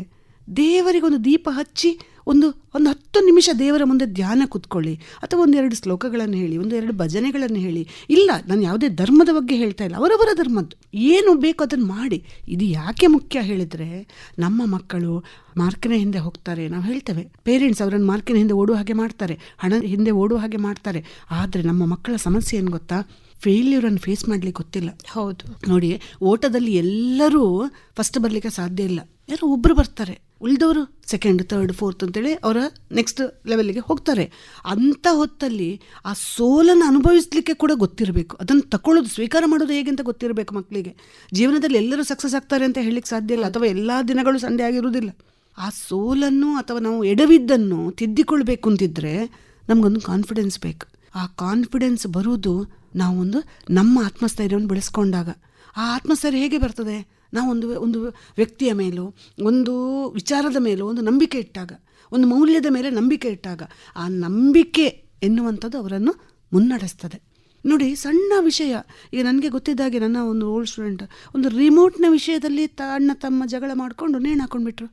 ದೇವರಿಗೆ ಒಂದು ದೀಪ ಹಚ್ಚಿ ಒಂದು ಒಂದು ಹತ್ತು ನಿಮಿಷ ದೇವರ ಮುಂದೆ ಧ್ಯಾನ ಕೂತ್ಕೊಳ್ಳಿ ಅಥವಾ ಒಂದೆರಡು ಶ್ಲೋಕಗಳನ್ನು ಹೇಳಿ ಒಂದು ಎರಡು ಭಜನೆಗಳನ್ನು ಹೇಳಿ. ಇಲ್ಲ ನಾನು ಯಾವುದೇ ಧರ್ಮದ ಬಗ್ಗೆ ಹೇಳ್ತಾ ಇಲ್ಲ ಅವರವರ ಧರ್ಮದ್ದು. ಏನು ಬೇಕೋ ಅದನ್ನು ಮಾಡಿ. ಇದು ಯಾಕೆ ಮುಖ್ಯ ಹೇಳಿದರೆ ನಮ್ಮ ಮಕ್ಕಳು ಮಾರ್ಕಿನ ಹಿಂದೆ ಹೋಗ್ತಾರೆ. ನಾವು ಹೇಳ್ತೇವೆ ಪೇರೆಂಟ್ಸ್ ಅವರನ್ನು ಮಾರ್ಕಿನ ಹಿಂದೆ ಓಡುವ ಹಾಗೆ ಮಾಡ್ತಾರೆ ಹಣ ಹಿಂದೆ ಓಡುವ ಹಾಗೆ ಮಾಡ್ತಾರೆ. ಆದರೆ ನಮ್ಮ ಮಕ್ಕಳ ಸಮಸ್ಯೆ ಏನು ಗೊತ್ತಾ? ಫೇಲ್ಯೂರನ್ನು ಫೇಸ್ ಮಾಡಲಿಕ್ಕೆ ಗೊತ್ತಿಲ್ಲ. ಹೌದು. ನೋಡಿ ಓಟದಲ್ಲಿ ಎಲ್ಲರೂ ಫಸ್ಟ್ ಬರಲಿಕ್ಕೆ ಸಾಧ್ಯ ಇಲ್ಲ. ಯಾರೋ ಒಬ್ಬರು ಬರ್ತಾರೆ. ಉಳಿದವರು ಸೆಕೆಂಡ್ ಥರ್ಡ್ ಫೋರ್ತ್ ಅಂತೇಳಿ ಅವರ ನೆಕ್ಸ್ಟ್ ಲೆವೆಲ್ಗೆ ಹೋಗ್ತಾರೆ. ಅಂಥ ಹೊತ್ತಲ್ಲಿ ಆ ಸೋಲನ್ನು ಅನುಭವಿಸ್ಲಿಕ್ಕೆ ಕೂಡ ಗೊತ್ತಿರಬೇಕು. ಅದನ್ನು ತಗೊಳ್ಳೋದು ಸ್ವೀಕಾರ ಮಾಡೋದು ಹೇಗೆ ಅಂತ ಗೊತ್ತಿರಬೇಕು ಮಕ್ಕಳಿಗೆ ಜೀವನದಲ್ಲಿ ಎಲ್ಲರೂ ಸಕ್ಸಸ್ ಆಗ್ತಾರೆ ಅಂತ ಹೇಳಲಿಕ್ಕೆ ಸಾಧ್ಯ ಇಲ್ಲ. ಅಥವಾ ಎಲ್ಲ ದಿನಗಳು ಸಂಡೆ ಆಗಿರುವುದಿಲ್ಲ. ಆ ಸೋಲನ್ನು ಅಥವಾ ನಾವು ಎಡವಿದ್ದನ್ನು ತಿದ್ದಿಕೊಳ್ಬೇಕು ಅಂತಿದ್ರೆ ನಮಗೊಂದು ಕಾನ್ಫಿಡೆನ್ಸ್ ಬೇಕು. ಆ ಕಾನ್ಫಿಡೆನ್ಸ್ ಬರುವುದು ನಾವೊಂದು ನಮ್ಮ ಆತ್ಮಸ್ಥೈರ್ಯವನ್ನು ಬೆಳೆಸ್ಕೊಂಡಾಗ. ಆ ಆತ್ಮಸ್ಥೈರ್ಯ ಹೇಗೆ ಬರ್ತದೆ? ನಾವು ಒಂದು ಒಂದು ವ್ಯಕ್ತಿಯ ಮೇಲೂ ಒಂದು ವಿಚಾರದ ಮೇಲೂ ಒಂದು ನಂಬಿಕೆ ಇಟ್ಟಾಗ ಒಂದು ಮೌಲ್ಯದ ಮೇಲೆ ನಂಬಿಕೆ ಇಟ್ಟಾಗ ಆ ನಂಬಿಕೆ ಎನ್ನುವಂಥದ್ದು ಅವರನ್ನು ಮುನ್ನಡೆಸ್ತದೆ. ನೋಡಿ ಸಣ್ಣ ವಿಷಯ. ಈಗ ನನಗೆ ಗೊತ್ತಿದ್ದಾಗೆ ನನ್ನ ಒಂದು ಓಲ್ಡ್ ಸ್ಟೂಡೆಂಟ್ ಒಂದು ರಿಮೋಟ್ನ ವಿಷಯದಲ್ಲಿ ತ ಅಣ್ಣ ತಮ್ಮ ಜಗಳ ಮಾಡಿಕೊಂಡು ನೇಣು ಹಾಕೊಂಡ್ಬಿಟ್ರು.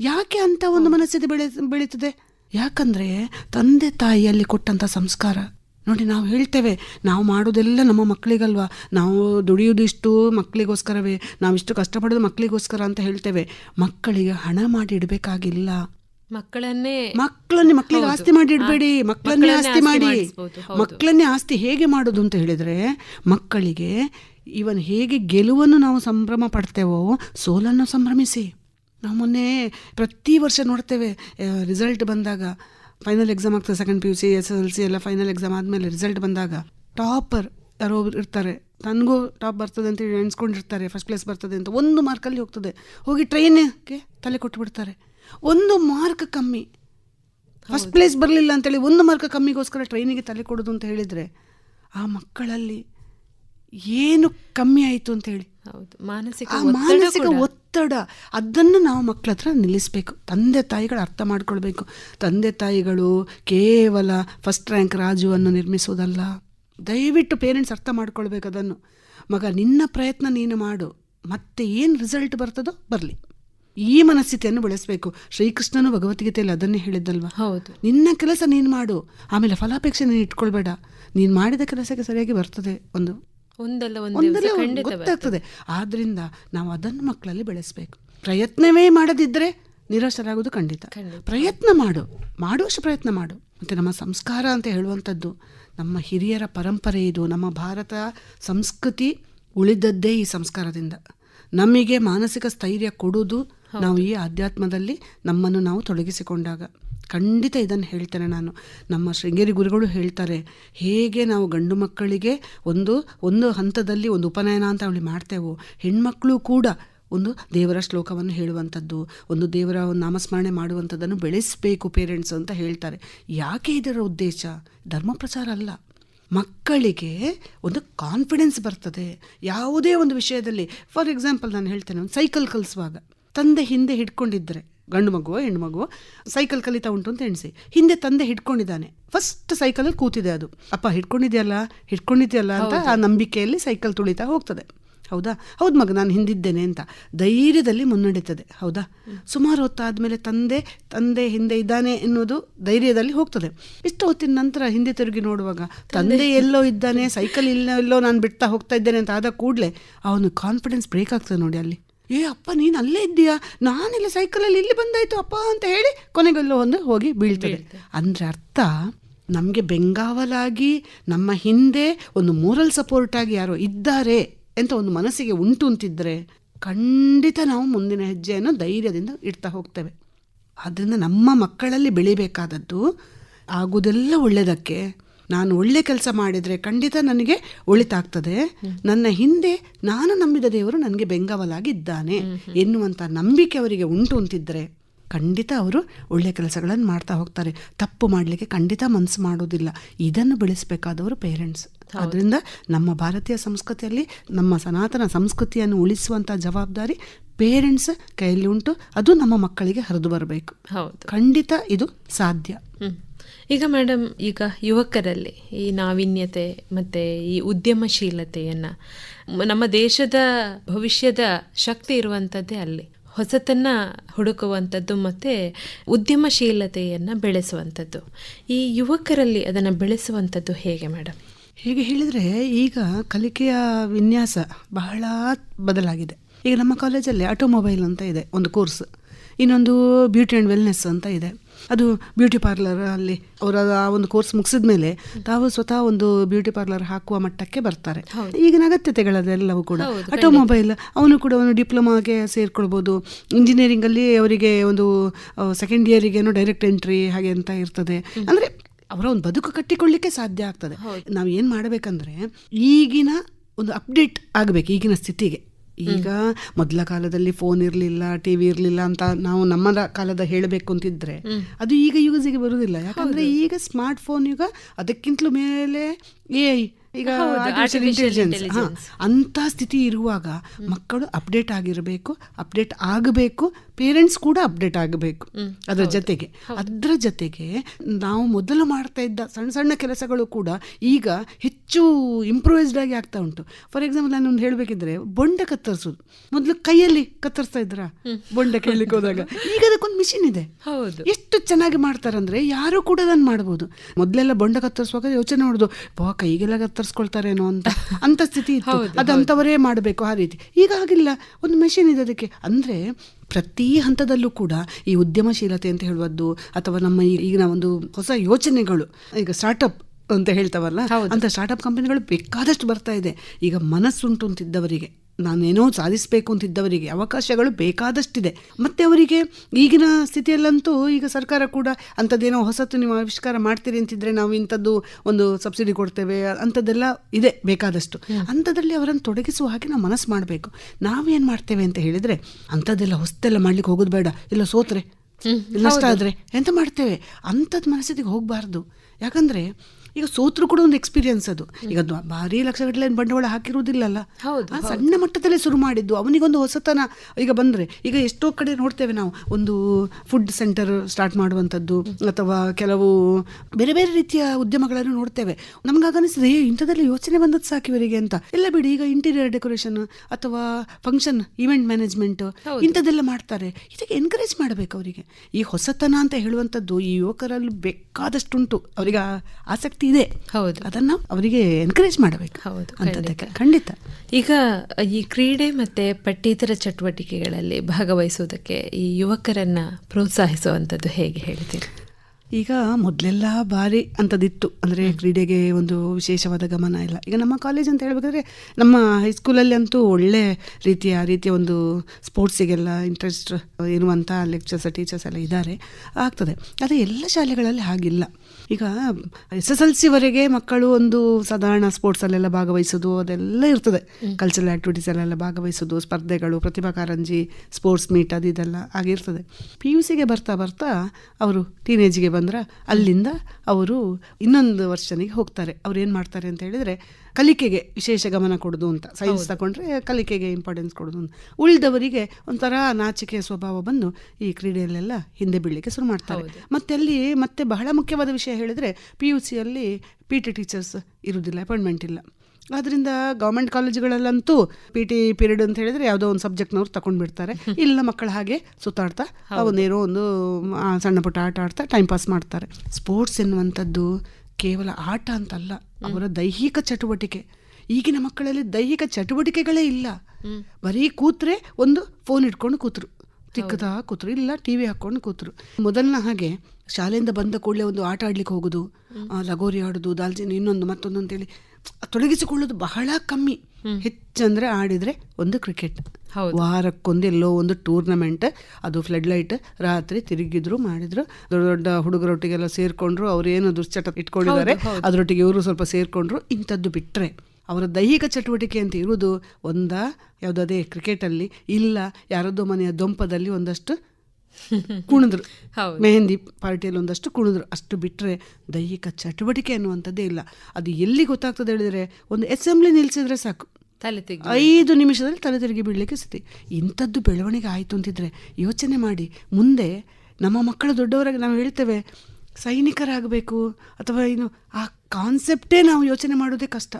ಯಾಕೆ ಅಂತ ಒಂದು ಮನಸ್ಥಿತಿ ಬೆಳೆ ಬೆಳೀತದೆ? ಯಾಕಂದರೆ ತಂದೆ ತಾಯಿಯಲ್ಲಿ ಕೊಟ್ಟಂಥ ಸಂಸ್ಕಾರ. ನೋಡಿ ನಾವು ಹೇಳ್ತೇವೆ ನಾವು ಮಾಡೋದೆಲ್ಲ ನಮ್ಮ ಮಕ್ಕಳಿಗಲ್ವಾ? ನಾವು ದುಡಿಯೋದಿಷ್ಟು ಮಕ್ಕಳಿಗೋಸ್ಕರವೇ ನಾವಿಷ್ಟು ಕಷ್ಟಪಡೋದು ಮಕ್ಕಳಿಗೋಸ್ಕರ ಅಂತ ಹೇಳ್ತೇವೆ. ಮಕ್ಕಳಿಗೆ ಹಣ ಮಾಡಿ ಇಡಬೇಕಾಗಿಲ್ಲ. ಮಕ್ಕಳನ್ನೇ ಮಕ್ಕಳನ್ನೇ ಮಕ್ಕಳಿಗೆ ಆಸ್ತಿ ಮಾಡಿ ಇಡಬೇಡಿ. ಮಕ್ಕಳನ್ನೇ ಆಸ್ತಿ ಮಾಡಿ. ಮಕ್ಕಳನ್ನೇ ಆಸ್ತಿ ಹೇಗೆ ಮಾಡೋದು ಅಂತ ಹೇಳಿದ್ರೆ ಮಕ್ಕಳಿಗೆ ಇವನ್ ಹೇಗೆ ಗೆಲುವನ್ನು ನಾವು ಸಂಭ್ರಮ ಪಡ್ತೇವೋ ಸೋಲನ್ನು ಸಂಭ್ರಮಿಸಿ. ನಾವು ಮೊನ್ನೆ ಪ್ರತಿ ವರ್ಷ ನೋಡ್ತೇವೆ ರಿಸಲ್ಟ್ ಬಂದಾಗ ಫೈನಲ್ ಎಕ್ಸಾಮ್ ಆಗ್ತದೆ second P U C S L C ಎಲ್ಲ ಫೈನಲ್ ಎಕ್ಸಾಮ್ ಆದಮೇಲೆ ರಿಸಲ್ಟ್ ಬಂದಾಗ ಟಾಪರ್ ಯಾರೋ ಒಬ್ರು ಇರ್ತಾರೆ. ನನಗೂ ಟಾಪ್ ಬರ್ತದೆ ಅಂತ ಎಣಿಸ್ಕೊಂಡಿರ್ತಾರೆ ಫಸ್ಟ್ ಪ್ಲೇಸ್ ಬರ್ತದೆ ಅಂತ. ಒಂದು ಮಾರ್ಕಲ್ಲಿ ಹೋಗ್ತದೆ. ಹೋಗಿ ಟ್ರೈನ್ಗೆ ತಲೆ ಕೊಟ್ಟುಬಿಡ್ತಾರೆ ಒಂದು ಮಾರ್ಕ್ ಕಮ್ಮಿ. ಫಸ್ಟ್ ಪ್ಲೇಸ್ ಬರಲಿಲ್ಲ ಅಂತೇಳಿ ಒಂದು ಮಾರ್ಕ್ ಕಮ್ಮಿಗೋಸ್ಕರ ಟ್ರೈನಿಗೆ ತಲೆ ಕೊಡೋದು ಅಂತ ಹೇಳಿದರೆ ಆ ಮಕ್ಕಳಲ್ಲಿ ಏನು ಕಮ್ಮಿ ಆಯಿತು ಅಂತ ಹೇಳಿ. ಹೌದು. ಮಾನಸಿಕ ಮಾನಸಿಕ ಒತ್ತಡ ಅದನ್ನು ನಾವು ಮಕ್ಕಳ ಹತ್ರ ನಿಲ್ಲಿಸಬೇಕು. ತಂದೆ ತಾಯಿಗಳು ಅರ್ಥ ಮಾಡ್ಕೊಳ್ಬೇಕು. ತಂದೆ ತಾಯಿಗಳು ಕೇವಲ ಫಸ್ಟ್ ರ್ಯಾಂಕ್ ರಾಜುವನ್ನು ನಿರ್ಮಿಸುವುದಲ್ಲ. ದಯವಿಟ್ಟು ಪೇರೆಂಟ್ಸ್ ಅರ್ಥ ಮಾಡ್ಕೊಳ್ಬೇಕು ಅದನ್ನು. ಮಗ ನಿನ್ನ ಪ್ರಯತ್ನ ನೀನು ಮಾಡು. ಮತ್ತೆ ಏನು ರಿಸಲ್ಟ್ ಬರ್ತದೋ ಬರಲಿ. ಈ ಮನಸ್ಥಿತಿಯನ್ನು ಬೆಳೆಸಬೇಕು. ಶ್ರೀಕೃಷ್ಣನು ಭಗವದ್ಗೀತೆಯಲ್ಲಿ ಅದನ್ನೇ ಹೇಳಿದ್ದಲ್ವಾ? ಹೌದು. ನಿನ್ನ ಕೆಲಸ ನೀನು ಮಾಡು. ಆಮೇಲೆ ಫಲಾಪೇಕ್ಷೆ ನೀನು ಇಟ್ಕೊಳ್ಬೇಡ. ನೀನು ಮಾಡಿದ ಕೆಲಸಕ್ಕೆ ಸರಿಯಾಗಿ ಬರ್ತದೆ ಒಂದು ಒಂದಲ್ಲ ಗೊತ್ತಾಗ್ತದೆ. ಆದ್ರಿಂದ ನಾವು ಅದನ್ನು ಮಕ್ಕಳಲ್ಲಿ ಬೆಳೆಸಬೇಕು. ಪ್ರಯತ್ನವೇ ಮಾಡದಿದ್ದರೆ ನಿರಾಶರಾಗೋದು ಖಂಡಿತ. ಖಂಡಿತ. ಪ್ರಯತ್ನ ಮಾಡು. ಮಾಡುವಷ್ಟು ಪ್ರಯತ್ನ ಮಾಡು. ಮತ್ತೆ ನಮ್ಮ ಸಂಸ್ಕಾರ ಅಂತ ಹೇಳುವಂಥದ್ದು ನಮ್ಮ ಹಿರಿಯರ ಪರಂಪರೆ ಇದು. ನಮ್ಮ ಭಾರತ ಸಂಸ್ಕೃತಿ ಉಳಿದದ್ದೇ ಈ ಸಂಸ್ಕಾರದಿಂದ. ನಮಗೆ ಮಾನಸಿಕ ಸ್ಥೈರ್ಯ ಕೊಡುವುದು ನಾವು ಈ ಆಧ್ಯಾತ್ಮದಲ್ಲಿ ನಮ್ಮನ್ನು ನಾವು ತೊಡಗಿಸಿಕೊಂಡಾಗ. ಖಂಡಿತ ಇದನ್ನು ಹೇಳ್ತೇನೆ ನಾನು. ನಮ್ಮ ಶೃಂಗೇರಿ ಗುರುಗಳು ಹೇಳ್ತಾರೆ, ಹೇಗೆ ನಾವು ಗಂಡು ಮಕ್ಕಳಿಗೆ ಒಂದು ಒಂದು ಹಂತದಲ್ಲಿ ಒಂದು ಉಪನಯನ ಅಂತ ಅವಳಿ ಮಾಡ್ತೇವೋ, ಹೆಣ್ಮಕ್ಳು ಕೂಡ ಒಂದು ದೇವರ ಶ್ಲೋಕವನ್ನು ಹೇಳುವಂಥದ್ದು, ಒಂದು ದೇವರ ನಾಮಸ್ಮರಣೆ ಮಾಡುವಂಥದ್ದನ್ನು ಬೆಳೆಸಬೇಕು ಪೇರೆಂಟ್ಸ್ ಅಂತ ಹೇಳ್ತಾರೆ. ಯಾಕೆ ಇದರ ಉದ್ದೇಶ? ಧರ್ಮ ಪ್ರಚಾರ ಅಲ್ಲ. ಮಕ್ಕಳಿಗೆ ಒಂದು ಕಾನ್ಫಿಡೆನ್ಸ್ ಬರ್ತದೆ. ಯಾವುದೇ ಒಂದು ವಿಷಯದಲ್ಲಿ, ಫಾರ್ ಎಕ್ಸಾಂಪಲ್ ನಾನು ಹೇಳ್ತೇನೆ, ಒಂದು ಸೈಕಲ್ ಕಲಿಸುವಾಗ, ತಂದೆ ಹಿಂದೆ ಹಿಡ್ಕೊಂಡಿದ್ದರೆ ಗಂಡು ಮಗುವ ಹೆಣ್ಣು ಮಗುವ ಸೈಕಲ್ ಕಲಿತಾ ಉಂಟು ಅಂತ ಎಣಿಸಿ. ಹಿಂದೆ ತಂದೆ ಹಿಡ್ಕೊಂಡಿದ್ದಾನೆ. ಫಸ್ಟ್ ಸೈಕಲಲ್ಲಿ ಕೂತಿದೆ ಅದು. ಅಪ್ಪ ಹಿಡ್ಕೊಂಡಿದ್ಯಲ್ಲ? ಹಿಡ್ಕೊಂಡಿದ್ಯಲ್ಲ ಅಂತ ಆ ನಂಬಿಕೆಯಲ್ಲಿ ಸೈಕಲ್ ತುಳಿತಾ ಹೋಗ್ತದೆ. ಹೌದಾ? ಹೌದು ಮಗ ನಾನು ಹಿಂದಿದ್ದೇನೆ ಅಂತ. ಧೈರ್ಯದಲ್ಲಿ ಮುನ್ನಡೀತದೆ. ಹೌದಾ? ಸುಮಾರು ಹೊತ್ತಾದ್ಮೇಲೆ ತಂದೆ ತಂದೆ ಹಿಂದೆ ಇದ್ದಾನೆ ಎನ್ನುವುದು ಧೈರ್ಯದಲ್ಲಿ ಹೋಗ್ತದೆ. ಇಷ್ಟು ಹೊತ್ತಿನ ನಂತರ ಹಿಂದೆ ತಿರುಗಿ ನೋಡುವಾಗ ತಂದೆ ಎಲ್ಲೋ ಇದ್ದಾನೆ ಸೈಕಲ್ ಇಲ್ಲೋ ಎಲ್ಲೋ ನಾನು ಬಿಡ್ತಾ ಹೋಗ್ತಾ ಇದ್ದೇನೆ ಅಂತ ಆದ ಕೂಡಲೇ ಅವನು ಕಾನ್ಫಿಡೆನ್ಸ್ ಬ್ರೇಕ್ ಆಗ್ತದೆ ನೋಡಿ ಅಲ್ಲಿ. ಏ ಅಪ್ಪ ನೀನು ಅಲ್ಲೇ ಇದ್ದೀಯಾ? ನಾನಿಲ್ಲ ಸೈಕಲಲ್ಲಿ ಇಲ್ಲಿ ಬಂದಾಯ್ತು ಅಪ್ಪ ಅಂತ ಹೇಳಿ ಕೊನೆಗೆಲ್ಲೋ ಒಂದು ಹೋಗಿ ಬೀಳ್ತದೆ. ಅಂದರೆ ಅರ್ಥ ನಮಗೆ ಬೆಂಗಾವಲಾಗಿ ನಮ್ಮ ಹಿಂದೆ ಒಂದು ಮೂರಲ್ ಸಪೋರ್ಟಾಗಿ ಯಾರೋ ಇದ್ದಾರೆ ಅಂತ ಒಂದು ಮನಸ್ಸಿಗೆ ಉಂಟು ಅಂತಿದ್ದರೆ ಖಂಡಿತ ನಾವು ಮುಂದಿನ ಹೆಜ್ಜೆಯನ್ನು ಧೈರ್ಯದಿಂದ ಇಡ್ತಾ ಹೋಗ್ತೇವೆ. ಆದ್ದರಿಂದ ನಮ್ಮ ಮಕ್ಕಳಲ್ಲಿ ಬೆಳಿಬೇಕಾದದ್ದು ಆಗುವುದೆಲ್ಲ ಒಳ್ಳೆಯದಕ್ಕೆ ನಾನು ಒಳ್ಳೆ ಕೆಲಸ ಮಾಡಿದರೆ ಖಂಡಿತ ನನಗೆ ಒಳಿತಾಗ್ತದೆ. ನನ್ನ ಹಿಂದೆ ನಾನು ನಂಬಿದ ದೇವರು ನನಗೆ ಬೆಂಗಾವಲಾಗಿದ್ದಾನೆ ಎನ್ನುವಂಥ ನಂಬಿಕೆ ಅವರಿಗೆ ಉಂಟು ಅಂತಿದ್ದರೆ ಖಂಡಿತ ಅವರು ಒಳ್ಳೆಯ ಕೆಲಸಗಳನ್ನು ಮಾಡ್ತಾ ಹೋಗ್ತಾರೆ. ತಪ್ಪು ಮಾಡಲಿಕ್ಕೆ ಖಂಡಿತ ಮನಸ್ಸು ಮಾಡೋದಿಲ್ಲ. ಇದನ್ನು ಬೆಳೆಸಬೇಕಾದವರು ಪೇರೆಂಟ್ಸ್. ಅದರಿಂದ ನಮ್ಮ ಭಾರತೀಯ ಸಂಸ್ಕೃತಿಯಲ್ಲಿ ನಮ್ಮ ಸನಾತನ ಸಂಸ್ಕೃತಿಯನ್ನು ಉಳಿಸುವಂಥ ಜವಾಬ್ದಾರಿ ಪೇರೆಂಟ್ಸ್ ಕೈಯಲ್ಲಿ ಉಂಟು. ಅದು ನಮ್ಮ ಮಕ್ಕಳಿಗೆ ಹರಿದು ಬರಬೇಕು. ಖಂಡಿತ ಇದು ಸಾಧ್ಯ. ಈಗ ಮೇಡಮ್ ಈಗ ಯುವಕರಲ್ಲಿ ಈ ನಾವೀನ್ಯತೆ ಮತ್ತೆ ಈ ಉದ್ಯಮಶೀಲತೆಯನ್ನು ನಮ್ಮ ದೇಶದ ಭವಿಷ್ಯದ ಶಕ್ತಿ ಇರುವಂಥದ್ದೇ ಅಲ್ಲಿ. ಹೊಸತನ್ನ ಹುಡುಕುವಂಥದ್ದು ಮತ್ತೆ ಉದ್ಯಮಶೀಲತೆಯನ್ನು ಬೆಳೆಸುವಂಥದ್ದು ಈ ಯುವಕರಲ್ಲಿ ಅದನ್ನು ಬೆಳೆಸುವಂಥದ್ದು ಹೇಗೆ ಮೇಡಮ್ ಹೇಗೆ ಹೇಳಿದರೆ ಈಗ ಕಲಿಕೆಯ ವಿನ್ಯಾಸ ಬಹಳ ಬದಲಾಗಿದೆ. ಈಗ ನಮ್ಮ ಕಾಲೇಜಲ್ಲಿ ಆಟೋಮೊಬೈಲ್ ಅಂತ ಇದೆ, ಒಂದು ಕೋರ್ಸ್ ಇನ್ನೊಂದು ಬ್ಯೂಟಿ ಆ್ಯಂಡ್ ವೆಲ್ನೆಸ್ ಅಂತ ಇದೆ. ಅದು ಬ್ಯೂಟಿ ಪಾರ್ಲರ್ ಅಲ್ಲಿ ಅವರ ಆ ಒಂದು ಕೋರ್ಸ್ ಮುಗಿಸಿದ ಮೇಲೆ ತಾವು ಸ್ವತಃ ಒಂದು ಬ್ಯೂಟಿ ಪಾರ್ಲರ್ ಹಾಕುವ ಮಟ್ಟಕ್ಕೆ ಬರ್ತಾರೆ. ಈಗಿನ ಅಗತ್ಯತೆಗಳದೆಲ್ಲವೂ ಕೂಡ. ಆಟೋಮೊಬೈಲ್ ಅವನು ಕೂಡ ಒಂದು ಡಿಪ್ಲೊಮಾಗೆ ಸೇರ್ಕೊಳ್ಬೋದು. ಇಂಜಿನಿಯರಿಂಗಲ್ಲಿ ಅವರಿಗೆ ಒಂದು ಸೆಕೆಂಡ್ ಇಯರಿಗೇನೋ ಡೈರೆಕ್ಟ್ ಎಂಟ್ರಿ ಹಾಗೆ ಅಂತ ಇರ್ತದೆ. ಅಂದರೆ ಅವರ ಒಂದು ಬದುಕು ಕಟ್ಟಿಕೊಳ್ಳಿಕ್ಕೆ ಸಾಧ್ಯ ಆಗ್ತದೆ. ನಾವು ಏನು ಮಾಡಬೇಕಂದ್ರೆ ಈಗಿನ ಒಂದು ಅಪ್ಡೇಟ್ ಆಗಬೇಕು ಈಗಿನ ಸ್ಥಿತಿಗೆ. ಈಗ ಮೊದಲ ಕಾಲದಲ್ಲಿ ಫೋನ್ ಇರಲಿಲ್ಲ ಟಿ ವಿ ಇರಲಿಲ್ಲ ಅಂತ ನಾವು ನಮ್ಮ ಕಾಲದ ಹೇಳಬೇಕು ಅಂತಿದ್ರೆ ಅದು ಈಗ ಯೂಸಿಗೆ ಬರುವುದಿಲ್ಲ ಯಾಕಂದ್ರೆ ಈಗ ಸ್ಮಾರ್ಟ್ ಫೋನ್ ಯುಗ ಅದಕ್ಕಿಂತಲೂ ಮೇಲೆ ಎ ಈಗ ಆರ್ಟಿಫಿಷಿಯಲ್ ಇಂಟೆಲಿಜೆನ್ಸ್ ಅಂತ ಹಾ, intelligence. ಅಂಥ ಸ್ಥಿತಿ ಇರುವಾಗ ಮಕ್ಕಳು ಅಪ್ಡೇಟ್ ಆಗಿರಬೇಕು ಅಪ್ಡೇಟ್ ಆಗಬೇಕು ಪೇರೆಂಟ್ಸ್ ಕೂಡ ಅಪ್ಡೇಟ್ ಆಗಬೇಕು ಅದರ ಜೊತೆಗೆ. ಅದರ ಜೊತೆಗೆ ನಾವು ಮೊದಲು ಮಾಡ್ತಾ ಇದ್ದ ಸಣ್ಣ ಸಣ್ಣ ಕೆಲಸಗಳು ಕೂಡ ಈಗ ಹೆಚ್ಚು ಇಂಪ್ರೂವೈಸ್ಡ್ ಆಗಿ ಆಗ್ತಾ ಉಂಟು. ಫಾರ್ ಎಕ್ಸಾಂಪಲ್ ನಾನು ಒಂದು ಹೇಳಬೇಕಿದ್ರೆ ಬೊಂಡ ಕತ್ತರಿಸೋದು. ಮೊದಲು ಕೈಯಲ್ಲಿ ಕತ್ತರಿಸ್ತಾ ಇದ್ರ? ಬೊಂಡ ಕೇಳಲಿಕ್ಕೆ ಹೋದಾಗ. ಈಗ ಅದಕ್ಕೊಂದು ಮಿಷಿನ್ ಇದೆ. ಹೌದು. ಎಷ್ಟು ಚೆನ್ನಾಗಿ ಮಾಡ್ತಾರಂದ್ರೆ ಯಾರು ಕೂಡ ಅದನ್ನು ಮಾಡ್ಬೋದು. ಮೊದಲೆಲ್ಲ ಬೊಂಡ ಕತ್ತರಿಸುವಾಗ ಯೋಚನೆ ಮಾಡೋದು ಬಾ ಕೈಗೆಲ್ಲ ಕತ್ತರಿಸ್ಕೊಳ್ತಾರೇನೋ ಅಂತ. ಅಂತ ಸ್ಥಿತಿ ಇತ್ತು. ಅದು ಅಂಥವರೇ ಮಾಡಬೇಕು ಆ ರೀತಿ. ಈಗ ಹಾಗಿಲ್ಲ. ಒಂದು ಮೆಷಿನ್ ಇದೆ ಅದಕ್ಕೆ. ಅಂದರೆ ಪ್ರತಿ ಹಂತದಲ್ಲೂ ಕೂಡ ಈ ಉದ್ಯಮಶೀಲತೆ ಅಂತ ಹೇಳುವುದು ಅಥವಾ ನಮ್ಮ ಈಗಿನ ಒಂದು ಹೊಸ ಯೋಚನೆಗಳು. ಈಗ ಸ್ಟಾರ್ಟಪ್ ಅಂತ ಹೇಳ್ತಾವಲ್ಲ ಅಂತ ಸ್ಟಾರ್ಟಪ್ ಕಂಪನಿಗಳು ಬೇಕಾದಷ್ಟು ಬರ್ತಾ ಇದೆ. ಈಗ ಮನಸ್ಸುಂಟು ಅಂತಿದ್ದವರಿಗೆ ನಾನೇನೋ ಸಾಧಿಸಬೇಕು ಅಂತಿದ್ದವರಿಗೆ ಅವಕಾಶಗಳು ಬೇಕಾದಷ್ಟಿದೆ. ಮತ್ತೆ ಅವರಿಗೆ ಈಗಿನ ಸ್ಥಿತಿಯಲ್ಲಂತೂ ಈಗ ಸರ್ಕಾರ ಕೂಡ ಅಂಥದ್ದೇನೋ ಹೊಸತು ನೀವು ಆವಿಷ್ಕಾರ ಮಾಡ್ತೀರಿ ಅಂತಿದ್ರೆ ನಾವು ಇಂಥದ್ದು ಒಂದು ಸಬ್ಸಿಡಿ ಕೊಡ್ತೇವೆ ಅಂಥದ್ದೆಲ್ಲ ಇದೆ ಬೇಕಾದಷ್ಟು. ಅಂಥದ್ರಲ್ಲಿ ಅವರನ್ನು ತೊಡಗಿಸುವ ಹಾಗೆ ನಾವು ಮನಸ್ಸು ಮಾಡಬೇಕು. ನಾವೇನು ಮಾಡ್ತೇವೆ ಅಂತ ಹೇಳಿದರೆ ಅಂಥದ್ದೆಲ್ಲ ಹೊಸದೆಲ್ಲ ಮಾಡ್ಲಿಕ್ಕೆ ಹೋಗೋದು ಬೇಡ. ಇಲ್ಲ ಸೋತ್ರೆ ನಷ್ಟ ಆದರೆ ಎಂತ ಮಾಡ್ತೇವೆ? ಅಂಥದ್ದು ಮನಸ್ಥಿತಿಗೆ ಹೋಗಬಾರ್ದು. ಯಾಕಂದರೆ ಈಗ ಸೋತ್ರು ಕೂಡ ಒಂದು ಎಕ್ಸ್ಪೀರಿಯನ್ಸ್ ಅದು. ಈಗ ಭಾರಿ ಲಕ್ಷಗಟ್ಟಲೆ ಬಂಡವಾಳ ಹಾಕಿರುವುದಿಲ್ಲಲ್ಲ. ಸಣ್ಣ ಮಟ್ಟದಲ್ಲೇ ಶುರು ಮಾಡಿದ್ದು. ಅವನಿಗೊಂದು ಹೊಸತನ ಈಗ ಬಂದರೆ. ಈಗ ಎಷ್ಟೋ ಕಡೆ ನೋಡ್ತೇವೆ ನಾವು. ಒಂದು ಫುಡ್ ಸೆಂಟರ್ ಸ್ಟಾರ್ಟ್ ಮಾಡುವಂಥದ್ದು ಅಥವಾ ಕೆಲವು ಬೇರೆ ಬೇರೆ ರೀತಿಯ ಉದ್ಯಮಗಳನ್ನು ನೋಡ್ತೇವೆ. ನಮ್ಗೆ ಅನಿಸಿದೆ ಏ ಇಂಥದ್ದೆಲ್ಲ ಯೋಚನೆ ಬಂದದ್ದು ಸಾಕು ಇವರಿಗೆ ಅಂತ. ಎಲ್ಲ ಬಿಡಿ ಈಗ ಇಂಟೀರಿಯರ್ ಡೆಕೋರೇಷನ್ ಅಥವಾ ಫಂಕ್ಷನ್ ಈವೆಂಟ್ ಮ್ಯಾನೇಜ್ಮೆಂಟ್ ಇಂಥದ್ದೆಲ್ಲ ಮಾಡ್ತಾರೆ. ಇದಕ್ಕೆ ಎನ್ಕರೇಜ್ ಮಾಡಬೇಕು ಅವರಿಗೆ. ಈ ಹೊಸತನ ಅಂತ ಹೇಳುವಂಥದ್ದು ಈ ಯುವಕರಲ್ಲಿ ಬೇಕಾದಷ್ಟುಂಟು. ಅವರಿಗೆ ಆ ಆಸಕ್ತಿ ಇದೆ ಹೌದು. ಅದನ್ನು ಅವರಿಗೆ ಎನ್ಕರೇಜ್ ಮಾಡಬೇಕು. ಹೌದು, ಖಂಡಿತ. ಈಗ ಈ ಕ್ರೀಡೆ ಮತ್ತೆ ಪಠ್ಯೇತರ ಚಟುವಟಿಕೆಗಳಲ್ಲಿ ಭಾಗವಹಿಸುವುದಕ್ಕೆ ಈ ಯುವಕರನ್ನ ಪ್ರೋತ್ಸಾಹಿಸುವಂಥದ್ದು ಹೇಗೆ ಹೇಳ್ತೀರಿ? ಈಗ ಮೊದಲೆಲ್ಲ ಭಾರಿ ಅಂಥದ್ದಿತ್ತು ಅಂದರೆ ಕ್ರೀಡೆಗೆ ಒಂದು ವಿಶೇಷವಾದ ಗಮನ ಇಲ್ಲ. ಈಗ ನಮ್ಮ ಕಾಲೇಜ್ ಅಂತ ಹೇಳಬೇಕಾದ್ರೆ ನಮ್ಮ ಹೈಸ್ಕೂಲಲ್ಲಿ ಅಂತೂ ಒಳ್ಳೆ ರೀತಿಯ ಆ ರೀತಿಯ ಒಂದು ಸ್ಪೋರ್ಟ್ಸಿಗೆಲ್ಲ ಇಂಟ್ರೆಸ್ಟ್ ಇರುವಂಥ ಲೆಕ್ಚರ್ಸ್ ಟೀಚರ್ಸ್ ಎಲ್ಲ ಇದ್ದಾರೆ. ಆಗ್ತದೆ. ಆದರೆ ಎಲ್ಲ ಶಾಲೆಗಳಲ್ಲಿ ಹಾಗಿಲ್ಲ. ಈಗ ಎಸ್ ಎಸ್ ಎಲ್ ಸಿವರೆಗೆ ಮಕ್ಕಳು ಒಂದು ಸಾಧಾರಣ ಸ್ಪೋರ್ಟ್ಸಲ್ಲೆಲ್ಲ ಭಾಗವಹಿಸೋದು ಅದೆಲ್ಲ ಇರ್ತದೆ. ಕಲ್ಚರಲ್ ಆ್ಯಕ್ಟಿವಿಟೀಸಲ್ಲೆಲ್ಲ ಭಾಗವಹಿಸೋದು ಸ್ಪರ್ಧೆಗಳು ಪ್ರತಿಭಾ ಕಾರಂಜಿ ಸ್ಪೋರ್ಟ್ಸ್ ಮೀಟ್ ಅದು ಇದೆಲ್ಲ ಆಗಿರ್ತದೆ ಪಿ ಯು ಸಿಗೆ ಬರ್ತಾ ಬರ್ತಾ ಅವರು ಟೀನೇಜ್ಗೆ ಬಂದ್ರೆ ಅಲ್ಲಿಂದ ಅವರು ಇನ್ನೊಂದು ವರ್ಷನಿಗೆ ಹೋಗ್ತಾರೆ. ಅವ್ರು ಏನು ಮಾಡ್ತಾರೆ ಅಂತ ಹೇಳಿದರೆ ಕಲಿಕೆಗೆ ವಿಶೇಷ ಗಮನ ಕೊಡೋದು ಅಂತ. ಸೈನ್ಸ್ ತಗೊಂಡ್ರೆ ಕಲಿಕೆಗೆ ಇಂಪಾರ್ಟೆನ್ಸ್ ಕೊಡೋದು ಅಂತ. ಉಳಿದವರಿಗೆ ಒಂಥರ ನಾಚಿಕೆಯ ಸ್ವಭಾವ ಬಂದು ಈ ಕ್ರೀಡೆಯಲ್ಲೆಲ್ಲ ಹಿಂದೆ ಬೀಳಲಿಕ್ಕೆ ಶುರು ಮಾಡ್ತಾರೆ. ಮತ್ತೆ ಅಲ್ಲಿ ಮತ್ತೆ ಬಹಳ ಮುಖ್ಯವಾದ ವಿಷಯ ಹೇಳಿದರೆ ಪಿ ಯು ಸಿಯಲ್ಲಿ ಪಿ ಟಿ ಟೀಚರ್ಸ್ ಇರುವುದಿಲ್ಲ ಅಪಾಯಿಂಟ್ಮೆಂಟ್ ಇಲ್ಲ. ಆದ್ದರಿಂದ ಗೌರ್ಮೆಂಟ್ ಕಾಲೇಜುಗಳಲ್ಲಂತೂ ಪಿ ಟಿ ಪೀರಿಯಡ್ ಅಂತ ಹೇಳಿದ್ರೆ ಯಾವುದೋ ಒಂದು ಸಬ್ಜೆಕ್ಟ್ನವ್ರು ತಗೊಂಡು ಬಿಡ್ತಾರೆ ಇಲ್ಲ ಮಕ್ಕಳು ಹಾಗೆ ಸುತ್ತಾಡ್ತಾ ಅವನ್ನೇನೋ ಒಂದು ಸಣ್ಣ ಪುಟ್ಟ ಆಟ ಆಡ್ತಾ ಟೈಮ್ ಪಾಸ್ ಮಾಡ್ತಾರೆ. ಸ್ಪೋರ್ಟ್ಸ್ ಎನ್ನುವಂಥದ್ದು ಕೇವಲ ಆಟ ಅಂತಲ್ಲ ಅವರ ದೈಹಿಕ ಚಟುವಟಿಕೆ. ಈಗಿನ ಮಕ್ಕಳಲ್ಲಿ ದೈಹಿಕ ಚಟುವಟಿಕೆಗಳೇ ಇಲ್ಲ. ಬರೀ ಕೂತ್ರೆ ಒಂದು ಫೋನ್ ಇಟ್ಕೊಂಡು ಕೂತ್ರು. ತಿಕ್ಕದ ಕೂತ್ರು ಇಲ್ಲ ಟಿ ವಿ ಹಾಕೊಂಡು ಕೂತ್ರು. ಮೊದಲನ ಹಾಗೆ ಶಾಲೆಯಿಂದ ಬಂದ ಕೂಡಲೇ ಒಂದು ಆಟ ಆಡ್ಲಿಕ್ಕೆ ಹೋಗೋದು ಲಗೋರಿ ಆಡೋದು ದಾಲ್ಚಿನ್ನಿ ಇನ್ನೊಂದು ಮತ್ತೊಂದು ಅಂತೇಳಿ ತೊಡಗಿಸಿಕೊಳ್ಳೋದು ಬಹಳ ಕಮ್ಮಿ. ಹೆಚ್ಚಂದ್ರೆ ಆಡಿದ್ರೆ ಒಂದು ಕ್ರಿಕೆಟ್. ವಾರಕ್ಕೊಂದು ಎಲ್ಲೋ ಒಂದು ಟೂರ್ನಮೆಂಟ್ ಅದು ಫ್ಲಡ್ ಲೈಟ್ ರಾತ್ರಿ ತಿರುಗಿದ್ರು ಮಾಡಿದ್ರು. ದೊಡ್ಡ ದೊಡ್ಡ ಹುಡುಗರೊಟ್ಟಿಗೆಲ್ಲ ಸೇರ್ಕೊಂಡ್ರು ಅವ್ರೇನು ದುಶ್ಚಟ ಇಟ್ಕೊಂಡಿದ್ದಾರೆ ಅದರೊಟ್ಟಿಗೆ ಇವರು ಸ್ವಲ್ಪ ಸೇರ್ಕೊಂಡ್ರು ಇಂಥದ್ದು ಬಿಟ್ಟರೆ ಅವರ ದೈಹಿಕ ಚಟುವಟಿಕೆ ಅಂತ ಇರುವುದು ಒಂದ ಯಾವುದೇ ಕ್ರಿಕೆಟಲ್ಲಿ ಇಲ್ಲ ಯಾರದೋ ಮನೆಯ ದೊಂಪದಲ್ಲಿ ಒಂದಷ್ಟು ಕುಣಿದ್ರು. ಹೌದು. ಮೆಹಂದಿ ಪಾರ್ಟಿಯಲ್ಲಿ ಒಂದಷ್ಟು ಕುಣಿದ್ರು. ಅಷ್ಟು ಬಿಟ್ಟರೆ ದೈಹಿಕ ಚಟುವಟಿಕೆ ಅನ್ನುವಂಥದ್ದೇ ಇಲ್ಲ. ಅದು ಎಲ್ಲಿ ಗೊತ್ತಾಗ್ತದೆ ಹೇಳಿದರೆ ಒಂದು ಅಸೆಂಬ್ಲಿ ನಿಲ್ಲಿಸಿದ್ರೆ ಸಾಕು. ತಲೆ ತೆಗಿ ಐದು ನಿಮಿಷದಲ್ಲಿ ತಲೆ ತಿರುಗಿ ಬೀಳಲಿಕ್ಕೆ ಸ್ಥಿತಿ. ಇಂಥದ್ದು ಬೆಳವಣಿಗೆ ಆಯಿತು ಅಂತಿದ್ರೆ ಯೋಚನೆ ಮಾಡಿ. ಮುಂದೆ ನಮ್ಮ ಮಕ್ಕಳು ದೊಡ್ಡವರಾಗಿ ನಾವು ಹೇಳ್ತೇವೆ ಸೈನಿಕರಾಗಬೇಕು ಅಥವಾ ಏನು ಆ ಕಾನ್ಸೆಪ್ಟೇ ನಾವು ಯೋಚನೆ ಮಾಡೋದೇ ಕಷ್ಟ.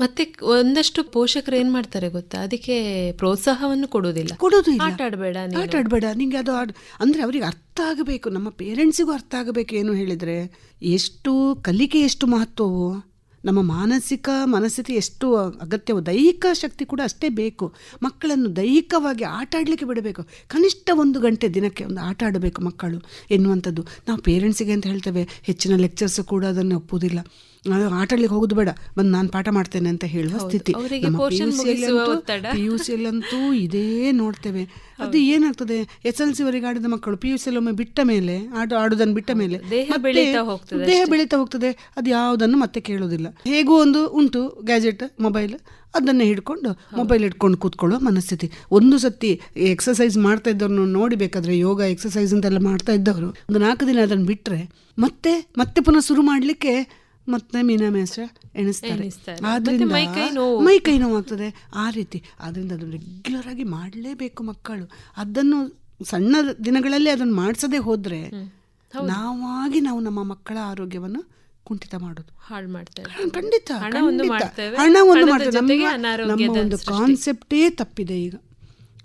ಮತ್ತೆ ಒಂದಷ್ಟು ಪೋಷಕರು ಏನ್ ಮಾಡ್ತಾರೆ ಗೊತ್ತಾ? ಅದಕ್ಕೆ ಪ್ರೋತ್ಸಾಹವನ್ನು ಕೊಡುವುದಿಲ್ಲ. ಕೊಡೋದು ಆಟ ಆಡ್ಬೇಡ. ಆಟ ಆಡಬೇಡ. ನಿಂಗೆ ಅದು ಆಡ್ ಅಂದರೆ ಅವರಿಗೆ ಅರ್ಥ ಆಗಬೇಕು. ನಮ್ಮ ಪೇರೆಂಟ್ಸಿಗೂ ಅರ್ಥ ಆಗಬೇಕು ಏನು ಹೇಳಿದ್ರೆ. ಎಷ್ಟು ಕಲಿಕೆ ಎಷ್ಟು ಮಹತ್ವವು? ನಮ್ಮ ಮಾನಸಿಕ ಮನಸ್ಥಿತಿ ಎಷ್ಟು ಅಗತ್ಯವು? ದೈಹಿಕ ಶಕ್ತಿ ಕೂಡ ಅಷ್ಟೇ ಬೇಕು. ಮಕ್ಕಳನ್ನು ದೈಹಿಕವಾಗಿ ಆಟ ಆಡಲಿಕ್ಕೆ ಬಿಡಬೇಕು. ಕನಿಷ್ಠ ಒಂದು ಗಂಟೆ ದಿನಕ್ಕೆ ಒಂದು ಆಟ ಆಡಬೇಕು ಮಕ್ಕಳು ಎನ್ನುವಂಥದ್ದು. ನಾವು ಪೇರೆಂಟ್ಸಿಗೆ ಅಂತ ಹೇಳ್ತೇವೆ. ಹೆಚ್ಚಿನ ಲೆಕ್ಚರ್ಸ್ ಕೂಡ ಅದನ್ನು ಒಪ್ಪುವುದಿಲ್ಲ. ನಾವು ಹೋಗುದು ಬೇಡ. ಬಂದು ನಾನು ಪಾಠ ಮಾಡ್ತೇನೆ ಅಂತ ಹೇಳುವ ಸ್ಥಿತಿ. ಪಿ ಯು ಸಿಯಲ್ಲಂತೂ ಇದೇ ನೋಡ್ತೇವೆ. ಅದು ಏನಾಗ್ತದೆ? ಎಸ್ ಎಲ್ ಸಿ ವರೆಗೆ ಆಡಿದ ಮಕ್ಕಳು ಪಿ ಯು ಸಿಯಲ್ಲಿ ಒಮ್ಮೆ ಬಿಟ್ಟ ಮೇಲೆ ಆಟ ಆಡೋದನ್ನು ಬಿಟ್ಟ ಮೇಲೆ ದೇಹ ಮತ್ತೆ ಬೆಳೀತಾ ಹೋಗ್ತದೆ ದೇಹ ಬೆಳೀತಾ ಹೋಗ್ತದೆ. ಅದು ಯಾವುದನ್ನು ಮತ್ತೆ ಕೇಳೋದಿಲ್ಲ ಹೇಗೂ ಒಂದು ಉಂಟು ಗ್ಯಾಜೆಟ್ ಮೊಬೈಲ್ ಅದನ್ನೇ ಹಿಡ್ಕೊಂಡು ಮೊಬೈಲ್ ಇಟ್ಕೊಂಡು ಕೂತ್ಕೊಳ್ಳೋ ಮನಸ್ಥಿತಿ. ಒಂದು ಸತಿ ಎಕ್ಸಸೈಸ್ ಮಾಡ್ತಾ ಇದ್ದವ್ರನ್ನ ನೋಡಿಬೇಕಾದ್ರೆ ಯೋಗ ಎಕ್ಸಸೈಸ್ ಅಂತೆಲ್ಲ ಮಾಡ್ತಾ ಇದ್ದವರು ಒಂದು ನಾಲ್ಕು ದಿನ ಅದನ್ನು ಬಿಟ್ಟರೆ ಮತ್ತೆ ಮತ್ತೆ ಪುನಃ ಶುರು ಮಾಡಲಿಕ್ಕೆ ಮತ್ತೆ ಮೀನಾಮೇಷ ಎಣಿಸ್ತಾರೆ. ಎಣಿಸ್ತಾರೆ. ಆದ್ರಿಂದ ಮೈ ಕೈ ನೋವಾಗ್ತದೆ ಆ ರೀತಿ ಆದ್ರಿಂದ ಅದನ್ನು ರೆಗ್ಯುಲರ್ ಆಗಿ ಮಾಡಲೇಬೇಕು ಮಕ್ಕಳು. ಅದನ್ನು ಸಣ್ಣ ದಿನಗಳಲ್ಲಿ ಅದನ್ನು ಮಾಡಿಸದೆ ಹೋದ್ರೆ ನಾವಾಗಿ ನಾವು ನಮ್ಮ ಮಕ್ಕಳ ಆರೋಗ್ಯವನ್ನು ಕುಂಠಿತ ಮಾಡೋದು. ಹಾಳು ಮಾಡ್ತೇವೆ. ಖಂಡಿತ ಹಣವನ್ನು ಒಂದು ಮಾಡ್ತೇವೆ. ಹಣ ಒಂದು ಮಾಡ್ತೇವೆ. ನಮ್ಮ ಒಂದು ಕಾನ್ಸೆಪ್ಟೇ ತಪ್ಪಿದೆ ಈಗ.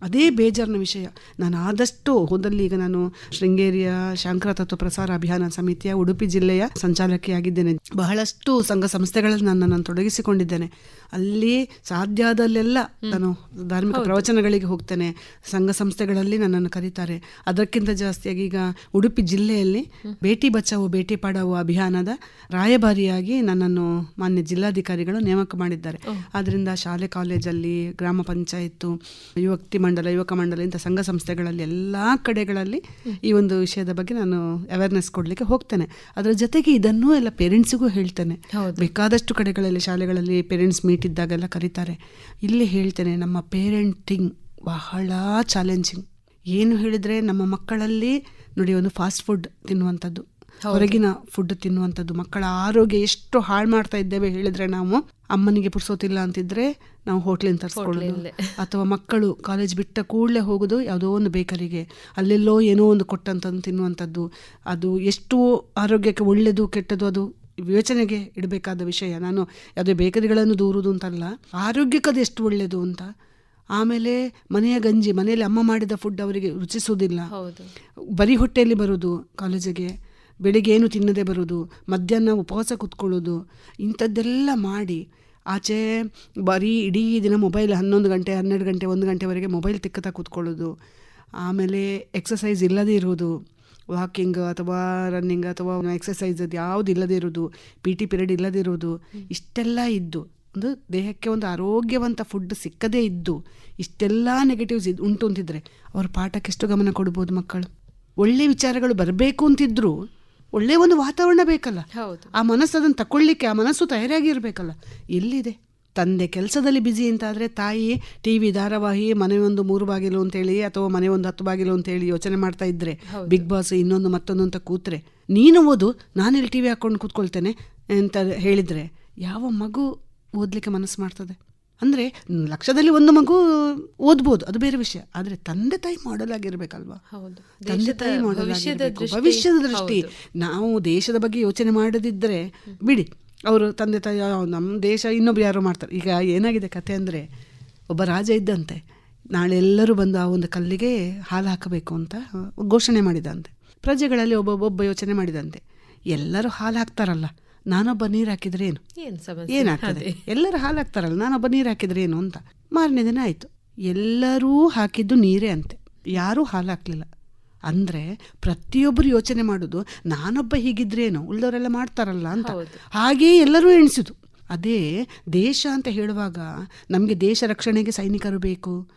ಅದೇ ಬೇಜಾರಿನ ವಿಷಯ. ನಾನು ಆದಷ್ಟು ಹೋದಲ್ಲಿ ಈಗ ನಾನು ಶೃಂಗೇರಿಯ ಶಾಂಕರ ತತ್ವ ಪ್ರಸಾರ ಅಭಿಯಾನ ಸಮಿತಿಯ ಉಡುಪಿ ಜಿಲ್ಲೆಯ ಸಂಚಾಲಕಿಯಾಗಿದ್ದೇನೆ ಬಹಳಷ್ಟು ಸಂಘ ಸಂಸ್ಥೆಗಳಲ್ಲಿ ನಾನು ನನ್ನನ್ನು ತೊಡಗಿಸಿಕೊಂಡಿದ್ದೇನೆ. ಅಲ್ಲಿ ಸಾಧ್ಯ ಆದಲ್ಲೆಲ್ಲ ನಾನು ಧಾರ್ಮಿಕ ಪ್ರವಚನಗಳಿಗೆ ಹೋಗ್ತೇನೆ. ಸಂಘ ಸಂಸ್ಥೆಗಳಲ್ಲಿ ನನ್ನನ್ನು ಕರೀತಾರೆ. ಅದಕ್ಕಿಂತ ಜಾಸ್ತಿಯಾಗಿ ಈಗ ಉಡುಪಿ ಜಿಲ್ಲೆಯಲ್ಲಿ ಬೇಟಿ ಬಚಾವೋ ಬೇಟಿ ಪಡಾವೋ ಅಭಿಯಾನದ ರಾಯಭಾರಿಯಾಗಿ ನನ್ನನ್ನು ಮಾನ್ಯ ಜಿಲ್ಲಾಧಿಕಾರಿಗಳು ನೇಮಕ ಮಾಡಿದ್ದಾರೆ. ಆದ್ದರಿಂದ ಶಾಲೆ ಕಾಲೇಜಲ್ಲಿ ಗ್ರಾಮ ಪಂಚಾಯತ್ ಯುವಕ್ತಿ ಮಂಡಲ ಯುವಕ ಮಂಡಲ ಇಂಥ ಸಂಘ ಸಂಸ್ಥೆಗಳಲ್ಲಿ ಎಲ್ಲ ಕಡೆಗಳಲ್ಲಿ ಈ ಒಂದು ವಿಷಯದ ಬಗ್ಗೆ ನಾನು ಅವೇರ್ನೆಸ್ ಕೊಡಲಿಕ್ಕೆ ಹೋಗ್ತೇನೆ. ಅದರ ಜೊತೆಗೆ ಇದನ್ನು ಎಲ್ಲ ಪೇರೆಂಟ್ಸಿಗೂ ಹೇಳ್ತೇನೆ. ಬೇಕಾದಷ್ಟು ಕಡೆಗಳಲ್ಲಿ ಶಾಲೆಗಳಲ್ಲಿ ಪೇರೆಂಟ್ಸ್ ಮೀಟ್ ಇದ್ದಾಗೆಲ್ಲ ಕರೀತಾರೆ. ಇಲ್ಲಿ ಹೇಳ್ತೇನೆ ನಮ್ಮ ಪೇರೆಂಟಿಂಗ್ ಬಹಳ ಚಾಲೆಂಜಿಂಗ್ ಏನು ಹೇಳಿದರೆ ನಮ್ಮ ಮಕ್ಕಳಲ್ಲಿ ನೋಡಿ ಒಂದು ಫಾಸ್ಟ್ ಫುಡ್ ತಿನ್ನುವಂಥದ್ದು ಹೊರಗಿನ ಫುಡ್ ತಿನ್ನುವಂಥದ್ದು ಮಕ್ಕಳ ಆರೋಗ್ಯ ಎಷ್ಟು ಹಾಳು ಮಾಡ್ತಾ ಇದ್ದೇವೆ ಹೇಳಿದ್ರೆ ನಾವು ಅಮ್ಮನಿಗೆ ಪುರ್ಸೋತಿಲ್ಲ ಅಂತಿದ್ರೆ ನಾವು ಹೋಟ್ಲಿಂದ ತರಿಸ್ಕೊಳ್ಳೋದು. ಅಥವಾ ಮಕ್ಕಳು ಕಾಲೇಜ್ ಬಿಟ್ಟ ಕೂಡಲೇ ಹೋಗೋದು ಯಾವುದೋ ಒಂದು ಬೇಕರಿಗೆ. ಅಲ್ಲೆಲ್ಲೋ ಏನೋ ಒಂದು ಕೊಟ್ಟಂತಂದು ತಿನ್ನುವಂಥದ್ದು ಅದು ಎಷ್ಟು ಆರೋಗ್ಯಕ್ಕೆ ಒಳ್ಳೆಯದು ಕೆಟ್ಟದು ಅದು ವಿವೇಚನೆಗೆ ಇಡಬೇಕಾದ ವಿಷಯ. ನಾನು ಯಾವುದೇ ಬೇಕರಿಗಳನ್ನು ದೂರುವುದು ಅಂತಲ್ಲ ಆರೋಗ್ಯಕ್ಕೆ ಅದು ಎಷ್ಟು ಒಳ್ಳೆಯದು ಅಂತ. ಆಮೇಲೆ ಮನೆಯ ಗಂಜಿ ಮನೆಯಲ್ಲಿ ಅಮ್ಮ ಮಾಡಿದ ಫುಡ್ ಅವರಿಗೆ ರುಚಿಸುವುದಿಲ್ಲ. ಬರೀ ಹೊಟ್ಟೆಯಲ್ಲಿ ಬರೋದು ಕಾಲೇಜಿಗೆ ಬೆಳಿಗ್ಗೆ ಏನು ತಿನ್ನದೆ ಬರೋದು ಮಧ್ಯಾಹ್ನ ಉಪವಾಸ ಕೂತ್ಕೊಳ್ಳೋದು ಇಂಥದ್ದೆಲ್ಲ ಮಾಡಿ ಆಚೆ ಬರೀ ಇಡೀ ದಿನ ಮೊಬೈಲ್ ಹನ್ನೊಂದು ಗಂಟೆ, ಹನ್ನೆರಡು ಗಂಟೆ, ಒಂದು ಗಂಟೆವರೆಗೆ ಮೊಬೈಲ್ ತಿಕ್ಕತಾ ಕೂತ್ಕೊಳ್ಳೋದು. ಆಮೇಲೆ ಎಕ್ಸಸೈಸ್ ಇಲ್ಲದೇ ಇರೋದು. ವಾಕಿಂಗ್ ಅಥವಾ ರನ್ನಿಂಗ್ ಅಥವಾ ಎಕ್ಸಸೈಸ್ ಅದು ಯಾವುದು ಇಲ್ಲದೇ ಇರೋದು. ಪಿ ಟಿ ಪಿರಿಯಡ್ ಇಲ್ಲದೇ ಇರೋದು. ಇಷ್ಟೆಲ್ಲ ಇದ್ದು. ಒಂದು ದೇಹಕ್ಕೆ ಒಂದು ಆರೋಗ್ಯವಂತ ಫುಡ್ ಸಿಕ್ಕದೇ ಇದ್ದು. ಇಷ್ಟೆಲ್ಲ ನೆಗೆಟಿವ್ಸ್ ಇದು ಉಂಟು ಅಂತಿದ್ರೆ ಅವ್ರ ಪಾಠಕ್ಕೆ ಎಷ್ಟು ಗಮನ ಕೊಡ್ಬೋದು ಮಕ್ಕಳು? ಒಳ್ಳೆ ವಿಚಾರಗಳು ಬರಬೇಕು ಅಂತಿದ್ರು. ಒಳ್ಳೆಯ ಒಂದು ವಾತಾವರಣ ಬೇಕಲ್ಲ. ಆ ಮನಸ್ಸು ಅದನ್ನು ತಕೊಳ್ಳಿಕ್ಕೆ ಆ ಮನಸ್ಸು ತಯಾರಾಗಿ ಇರಬೇಕಲ್ಲ ಎಲ್ಲಿದೆ? ತಂದೆ ಕೆಲಸದಲ್ಲಿ ಬ್ಯುಸಿ ಅಂತಾದರೆ ತಾಯಿ ಟಿ ವಿ ಧಾರಾವಾಹಿ ಮನೆ ಒಂದು ಮೂರು ಬಾಗಿಲು ಅಂತೇಳಿ ಅಥವಾ ಮನೆ ಒಂದು ಹತ್ತು ಬಾಗಿಲು ಅಂತೇಳಿ ಯೋಚನೆ ಮಾಡ್ತಾ ಇದ್ರೆ ಬಿಗ್ ಬಾಸ್ ಇನ್ನೊಂದು ಮತ್ತೊಂದು ಅಂತ ಕೂತ್ರೆ ನೀನು ಓದು ನಾನೆಲ್ಲಿ ಟಿ ವಿ ಹಾಕ್ಕೊಂಡು ಕೂತ್ಕೊಳ್ತೇನೆ ಅಂತ ಹೇಳಿದರೆ ಯಾವ ಮಗು ಓದಲಿಕ್ಕೆ ಮನಸ್ಸು ಮಾಡ್ತದೆ? ಅಂದರೆ ಲಕ್ಷದಲ್ಲಿ ಒಂದು ಮಗು ಓದ್ಬೋದು ಅದು ಬೇರೆ ವಿಷಯ. ಆದರೆ ತಂದೆ ತಾಯಿ ಮಾಡಲ್ ಆಗಿರ್ಬೇಕಲ್ವಾ? ತಂದೆ ತಾಯಿ ಮಾಡಲ್ ಭವಿಷ್ಯದ. ದೃಷ್ಟಿ. ನಾವು ದೇಶದ ಬಗ್ಗೆ ಯೋಚನೆ ಮಾಡದಿದ್ದರೆ ಬಿಡಿ. ಅವರು ತಂದೆ ತಾಯಿ ನಮ್ಮ ದೇಶ ಇನ್ನೊಬ್ರು ಯಾರೋ ಮಾಡ್ತಾರೆ. ಈಗ ಏನಾಗಿದೆ ಕತೆ ಅಂದರೆ ಒಬ್ಬ ರಾಜ ಇದ್ದಂತೆ. ನಾಳೆ ಎಲ್ಲರೂ ಬಂದು ಆ ಒಂದು ಕಲ್ಲಿಗೆ ಹಾಲು ಹಾಕಬೇಕು ಅಂತ ಘೋಷಣೆ ಮಾಡಿದಂತೆ. ಪ್ರಜೆಗಳಲ್ಲಿ ಒಬ್ಬೊಬ್ಬೊಬ್ಬ ಯೋಚನೆ ಮಾಡಿದಂತೆ. ಎಲ್ಲರೂ ಹಾಲು ಹಾಕ್ತಾರಲ್ಲ. ನಾನೊಬ್ಬ ನೀರು ಹಾಕಿದ್ರೆ ಏನು? ಏನ್ ಸಮಸ್ಯೆ? ಏನಾಗ್ತದೆ ಎಲ್ಲರೂ ಹಾಲು ಹಾಕ್ತಾರಲ್ಲ ನಾನೊಬ್ಬ ನೀರು ಹಾಕಿದ್ರೆ ಏನು ಅಂತ. ಮಾರನೇ ದಿನ ಆಯಿತು. ಎಲ್ಲರೂ ಹಾಕಿದ್ದು ನೀರೇ ಅಂತೆ. ಯಾರೂ ಹಾಲು ಹಾಕಲಿಲ್ಲ ಅಂದರೆ ಪ್ರತಿಯೊಬ್ಬರು ಯೋಚನೆ ಮಾಡೋದು ನಾನೊಬ್ಬ ಹೀಗಿದ್ರೇನು? ಉಳಿದವರೆಲ್ಲ ಮಾಡ್ತಾರಲ್ಲ ಅಂತ. ಹಾಗೆಯೇ ಹಾಗೇ ಎಲ್ಲರೂ ಎಣಿಸಿದು ಅದೇ ದೇಶ ಅಂತ ಹೇಳುವಾಗ ನಮಗೆ ದೇಶ ರಕ್ಷಣೆಗೆ ಸೈನಿಕರು ಬೇಕು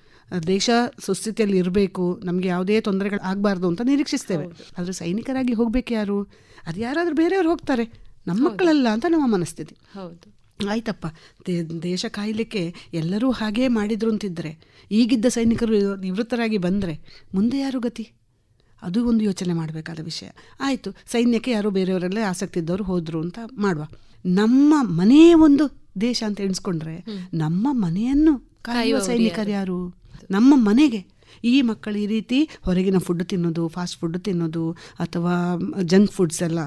ದೇಶ ಸುಸ್ಥಿತಿಯಲ್ಲಿ ಇರಬೇಕು ನಮಗೆ ಯಾವುದೇ ತೊಂದರೆಗಳು ಆಗಬಾರ್ದು ಅಂತ ನಿರೀಕ್ಷಿಸ್ತೇವೆ. ಆದರೆ ಸೈನಿಕರಾಗಿ ಹೋಗ್ಬೇಕು ಯಾರು? ಅದು ಯಾರಾದರೂ ಬೇರೆಯವ್ರು ಹೋಗ್ತಾರೆ. ನಮ್ಮ ಮಕ್ಕಳಲ್ಲ ಅಂತ ನಮ್ಮ ಮನಸ್ಥಿತಿ. ಹೌದು. ಆಯ್ತಪ್ಪ ದೇ- ದೇಶ ಕಾಯಲಿಕ್ಕೆ ಎಲ್ಲರೂ ಹಾಗೇ ಮಾಡಿದ್ರು ಅಂತಿದ್ರೆ ಈಗಿದ್ದ ಸೈನಿಕರು ನಿವೃತ್ತರಾಗಿ ಬಂದರೆ ಮುಂದೆ ಯಾರು ಗತಿ? ಅದು ಒಂದು ಯೋಚನೆ ಮಾಡಬೇಕಾದ ವಿಷಯ. ಆಯಿತು ಸೈನ್ಯಕ್ಕೆ ಯಾರೋ ಬೇರೆಯವರೆಲ್ಲ ಆಸಕ್ತಿ ಇದ್ದವರು ಹೋದರು ಅಂತ ಮಾಡುವ. ನಮ್ಮ ಮನೆಯೇ ಒಂದು ದೇಶ ಅಂತ ಎಣಿಸ್ಕೊಂಡ್ರೆ ನಮ್ಮ ಮನೆಯನ್ನು ಕಾಯುವ ಸೈನಿಕರು ಯಾರು? ನಮ್ಮ ಮನೆಗೆ. ಈ ಮಕ್ಕಳು ಈ ರೀತಿ ಹೊರಗಿನ ಫುಡ್ ತಿನ್ನೋದು ಫಾಸ್ಟ್ ಫುಡ್ ತಿನ್ನೋದು ಅಥವಾ ಜಂಕ್ ಫುಡ್ಸ್ ಎಲ್ಲ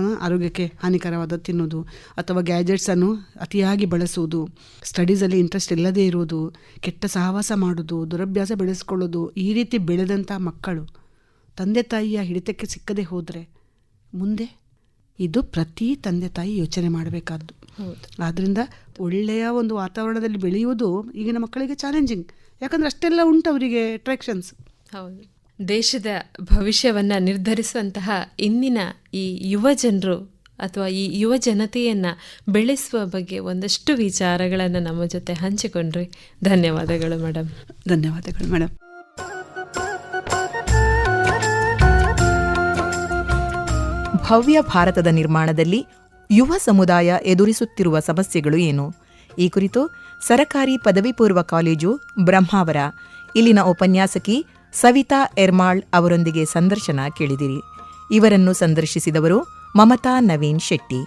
ಆರೋಗ್ಯಕ್ಕೆ ಹಾನಿಕರವಾದ ತಿನ್ನೋದು ಅಥವಾ ಗ್ಯಾಜೆಟ್ಸನ್ನು ಅತಿಯಾಗಿ ಬಳಸುವುದು ಸ್ಟಡೀಸಲ್ಲಿ ಇಂಟ್ರೆಸ್ಟ್ ಇಲ್ಲದೇ ಇರುವುದು ಕೆಟ್ಟ ಸಹವಾಸ ಮಾಡೋದು ದುರಭ್ಯಾಸ ಬೆಳೆಸ್ಕೊಳ್ಳೋದು ಈ ರೀತಿ ಬೆಳೆದಂಥ ಮಕ್ಕಳು ತಂದೆ ತಾಯಿಯ ಹಿಡಿತಕ್ಕೆ ಸಿಕ್ಕದೆ ಹೋದರೆ ಮುಂದೆ ಇದು ಪ್ರತಿ ತಂದೆ ತಾಯಿ ಯೋಚನೆ ಮಾಡಬೇಕಾದ್ದು. ಹೌದು. ಆದ್ದರಿಂದ ಒಳ್ಳೆಯ ಒಂದು ವಾತಾವರಣದಲ್ಲಿ ಬೆಳೆಯುವುದು ಈಗಿನ ಮಕ್ಕಳಿಗೆ ಚಾಲೆಂಜಿಂಗ್ ಯಾಕಂದ್ರೆ ಅಷ್ಟೆಲ್ಲ ಉಂಟು ಅವರಿಗೆ ಅಟ್ರಾಕ್ಷನ್ಸ್ ಹೌದು. ದೇಶದ ಭವಿಷ್ಯವನ್ನು ನಿರ್ಧರಿಸುವಂತಹ ಇಂದಿನ ಈ ಯುವ ಜನರು ಅಥವಾ ಈ ಯುವ ಜನತೆಯನ್ನು ಬೆಳೆಸುವ ಬಗ್ಗೆ ಒಂದಷ್ಟು ವಿಚಾರಗಳನ್ನು ನಮ್ಮ ಜೊತೆ ಹಂಚಿಕೊಂಡ್ರಿ. ಧನ್ಯವಾದಗಳು ಮೇಡಮ್ ಧನ್ಯವಾದಗಳು ಮೇಡಮ್ ಭವ್ಯ ಭಾರತದ ನಿರ್ಮಾಣದಲ್ಲಿ ಯುವ ಸಮುದಾಯ ಎದುರಿಸುತ್ತಿರುವ ಸಮಸ್ಯೆಗಳು ಏನು? ಈ ಕುರಿತು ಸರಕಾರಿ ಪದವಿ ಪೂರ್ವ ಕಾಲೇಜು ಬ್ರಹ್ಮಾವರ ಇಲ್ಲಿನ ಉಪನ್ಯಾಸಕಿ ಸವಿತಾ ಎರ್ಮಾಳ್ ಅವರೊಂದಿಗೆ ಸಂದರ್ಶನ ಕೇಳಿದಿರಿ. ಇವರನ್ನು ಸಂದರ್ಶಿಸಿದವರು ಮಮತಾ ನವೀನ್ ಶೆಟ್ಟಿ.